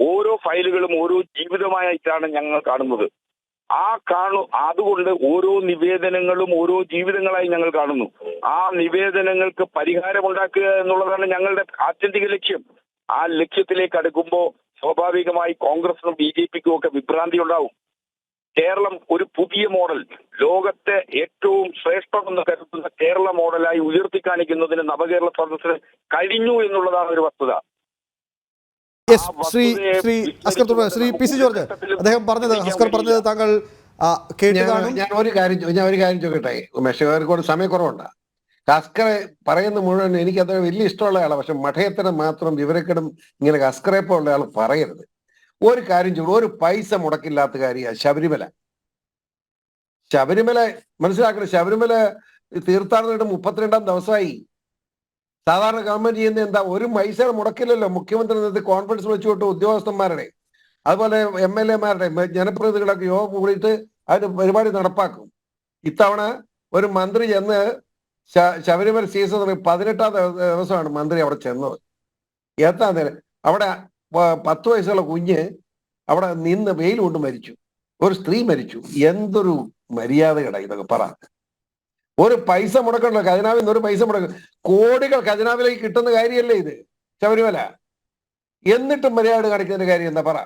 ഓരോ ഫയലുകളും ഓരോ ജീവിതമായിട്ടാണ് ഞങ്ങൾ കാണുന്നത്. ആ കാണു അതുകൊണ്ട് ഓരോ നിവേദനങ്ങളും ഓരോ ജീവിതങ്ങളായി ഞങ്ങൾ കാണുന്നു. ആ നിവേദനങ്ങൾക്ക് പരിഹാരം ഉണ്ടാക്കുക എന്നുള്ളതാണ് ഞങ്ങളുടെ ആത്യന്തിക ലക്ഷ്യം. ആ ലക്ഷ്യത്തിലേക്ക് അടുക്കുമ്പോൾ സ്വാഭാവികമായി കോൺഗ്രസിനും ബി ജെ പിക്കും ഒക്കെ വിഭ്രാന്തി ഉണ്ടാവും. കേരളം ഒരു പുതിയ മോഡൽ. ലോകത്തെ ഏറ്റവും ശ്രേഷ്ഠമെന്ന് കരുതുന്ന കേരള മോഡലായി ഉയർത്തി കാണിക്കുന്നതിന് നവകേരള സദസ്സിന് കഴിഞ്ഞു എന്നുള്ളതാണ് ഒരു വസ്തുത. Yes Shri Shri Askar Shri P C George അദ്ദേഹം പറഞ്ഞത് അസ്കർ പറഞ്ഞത് താങ്കൾ ഞാൻ ഒരു കാര്യം ഞാൻ ഒരു കാര്യം ചോദിക്കട്ടെ? ഉമേഷ് കൂടെ സമയക്കുറവുണ്ട്. കസ്കറെ പറയുന്ന മുഴുവൻ എനിക്ക് അത്ര വലിയ ഇഷ്ടമുള്ള ആളാണ് പക്ഷെ മഠയത്തിന് മാത്രം വിവരക്കെടും ഇങ്ങനെ കസ്കറെ പോലുള്ള ആൾ പറയരുത്. ഒരു കാര്യം ചെയ്യും ഒരു പൈസ മുടക്കില്ലാത്ത കാര്യമാണ് ശബരിമല. ശബരിമല മനസ്സിലാക്കണം ശബരിമല തീർത്ഥാടനയുടെ മുപ്പത്തിരണ്ടാം ദിവസമായി. സാധാരണ ഗവൺമെന്റ് ചെയ്യുന്ന എന്താ ഒരു പൈസ മുടക്കില്ലല്ലോ മുഖ്യമന്ത്രി നേരത്തെ കോൺഫറൻസ് വെച്ചുകൊണ്ട് ഉദ്യോഗസ്ഥന്മാരുടെ അതുപോലെ എം എൽ എമാരുടെ ജനപ്രതിനിധികളൊക്കെ യോഗം കൂടിയിട്ട് അതിന് പരിപാടി നടപ്പാക്കും. ഇത്തവണ ഒരു മന്ത്രി ചെന്ന് ശബരിമല സീസൺ പതിനെട്ടാം ദിവ- ദിവസമാണ് മന്ത്രി അവിടെ ചെന്നത്. എത്താൻ നേരം അവിടെ പത്ത് വയസ്സുള്ള കുഞ്ഞ് അവിടെ നിന്ന് വെയിൽ കൊണ്ട് മരിച്ചു. ഒരു സ്ത്രീ മരിച്ചു. എന്തൊരു മര്യാദകട ഇതൊക്കെ പറ. ഒരു പൈസ മുടക്കണ്ട ഖജനാവിൽ നിന്ന് ഒരു പൈസ മുടക്ക. കോടികൾ ഖജനാവിലേക്ക് കിട്ടുന്ന കാര്യമല്ലേ ഇത്? ശബരിമല. എന്നിട്ടും മര്യാദ കാണിക്കുന്നതിന്റെ കാര്യം എന്താ പറ?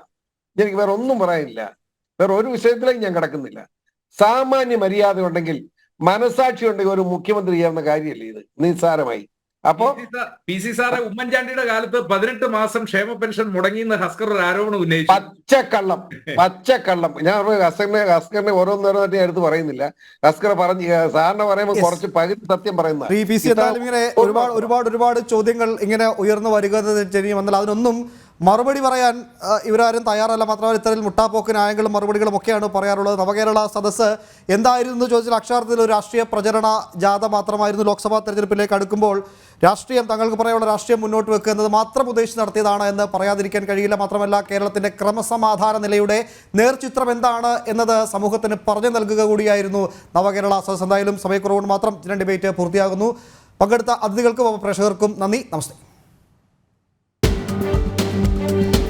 എനിക്ക് വേറെ ഒന്നും പറയാനില്ല. വേറെ ഒരു വിഷയത്തിലേക്ക് ഞാൻ കിടക്കുന്നില്ല. സാമാന്യ മര്യാദ ഉണ്ടെങ്കിൽ മനസാക്ഷി ഉണ്ടെങ്കിൽ ഒരു മുഖ്യമന്ത്രി ചെയ്യാവുന്ന കാര്യമല്ലേ ഇത്? നിസ്സാരമായി. അപ്പോ പി സി സാറെ ഉമ്മൻചാണ്ടിയുടെ കാലത്ത് പതിനെട്ട് മാസം ക്ഷേമ പെൻഷൻ മുടങ്ങിയെന്ന് ഹസ്കർ ഒരു ആരോപണം ഉന്നയിച്ചു. പച്ചക്കള്ളം പച്ചക്കള്ളം. ഞാൻ ഹസ്കറിനെ ഹസ്കറിനെ ഓരോന്നോരോന്നായിട്ട് ഞാൻ എടുത്ത് പറയുന്നില്ല. ഹസ്കർ പറഞ്ഞു സാറിനെ പറയുമ്പോൾ കുറച്ച് പകുതി സത്യം പറയുന്ന പി സി ഇങ്ങനെ ഒരുപാട് ഒരുപാട് ഒരുപാട് ചോദ്യങ്ങൾ ഇങ്ങനെ ഉയർന്നു വരിക ചെയ്യും എന്നാൽ അതിനൊന്നും മറുപടി പറയാൻ ഇവരാരും തയ്യാറല്ല. മാത്രമല്ല ഇത്തരത്തിൽ മുട്ടാപ്പോക്ക് ന്യായങ്ങളും മറുപടികളും ഒക്കെയാണ് പറയാറുള്ളത്. നവകേരള സദസ്സ് എന്തായിരുന്നു എന്ന് ചോദിച്ചാൽ അക്ഷരാർത്ഥത്തിൽ ഒരു രാഷ്ട്രീയ പ്രചരണ ജാഥ മാത്രമായിരുന്നു ലോക്സഭാ തെരഞ്ഞെടുപ്പിലേക്ക് അടുക്കുമ്പോൾ രാഷ്ട്രീയം തങ്ങൾക്ക് പറയാനുള്ള രാഷ്ട്രീയം മുന്നോട്ട് വെക്കുക എന്നത് മാത്രം ഉദ്ദേശിച്ച് നടത്തിയതാണ് എന്ന് പറയാതിരിക്കാൻ കഴിയില്ല. മാത്രമല്ല കേരളത്തിന്റെ ക്രമസമാധാന നിലയുടെ നേർചിത്രം എന്താണ് എന്നത് സമൂഹത്തിന് പറഞ്ഞു നൽകുക കൂടിയായിരുന്നു നവകേരള സദസ്സ്. എന്തായാലും സമയക്കുറവുകൊണ്ട് മാത്രം ഡിബേറ്റ് പൂർത്തിയാകുന്നു. പങ്കെടുത്ത അതിഥികൾക്കും പ്രേക്ഷകർക്കും നന്ദി. നമസ്തേ. Thank you.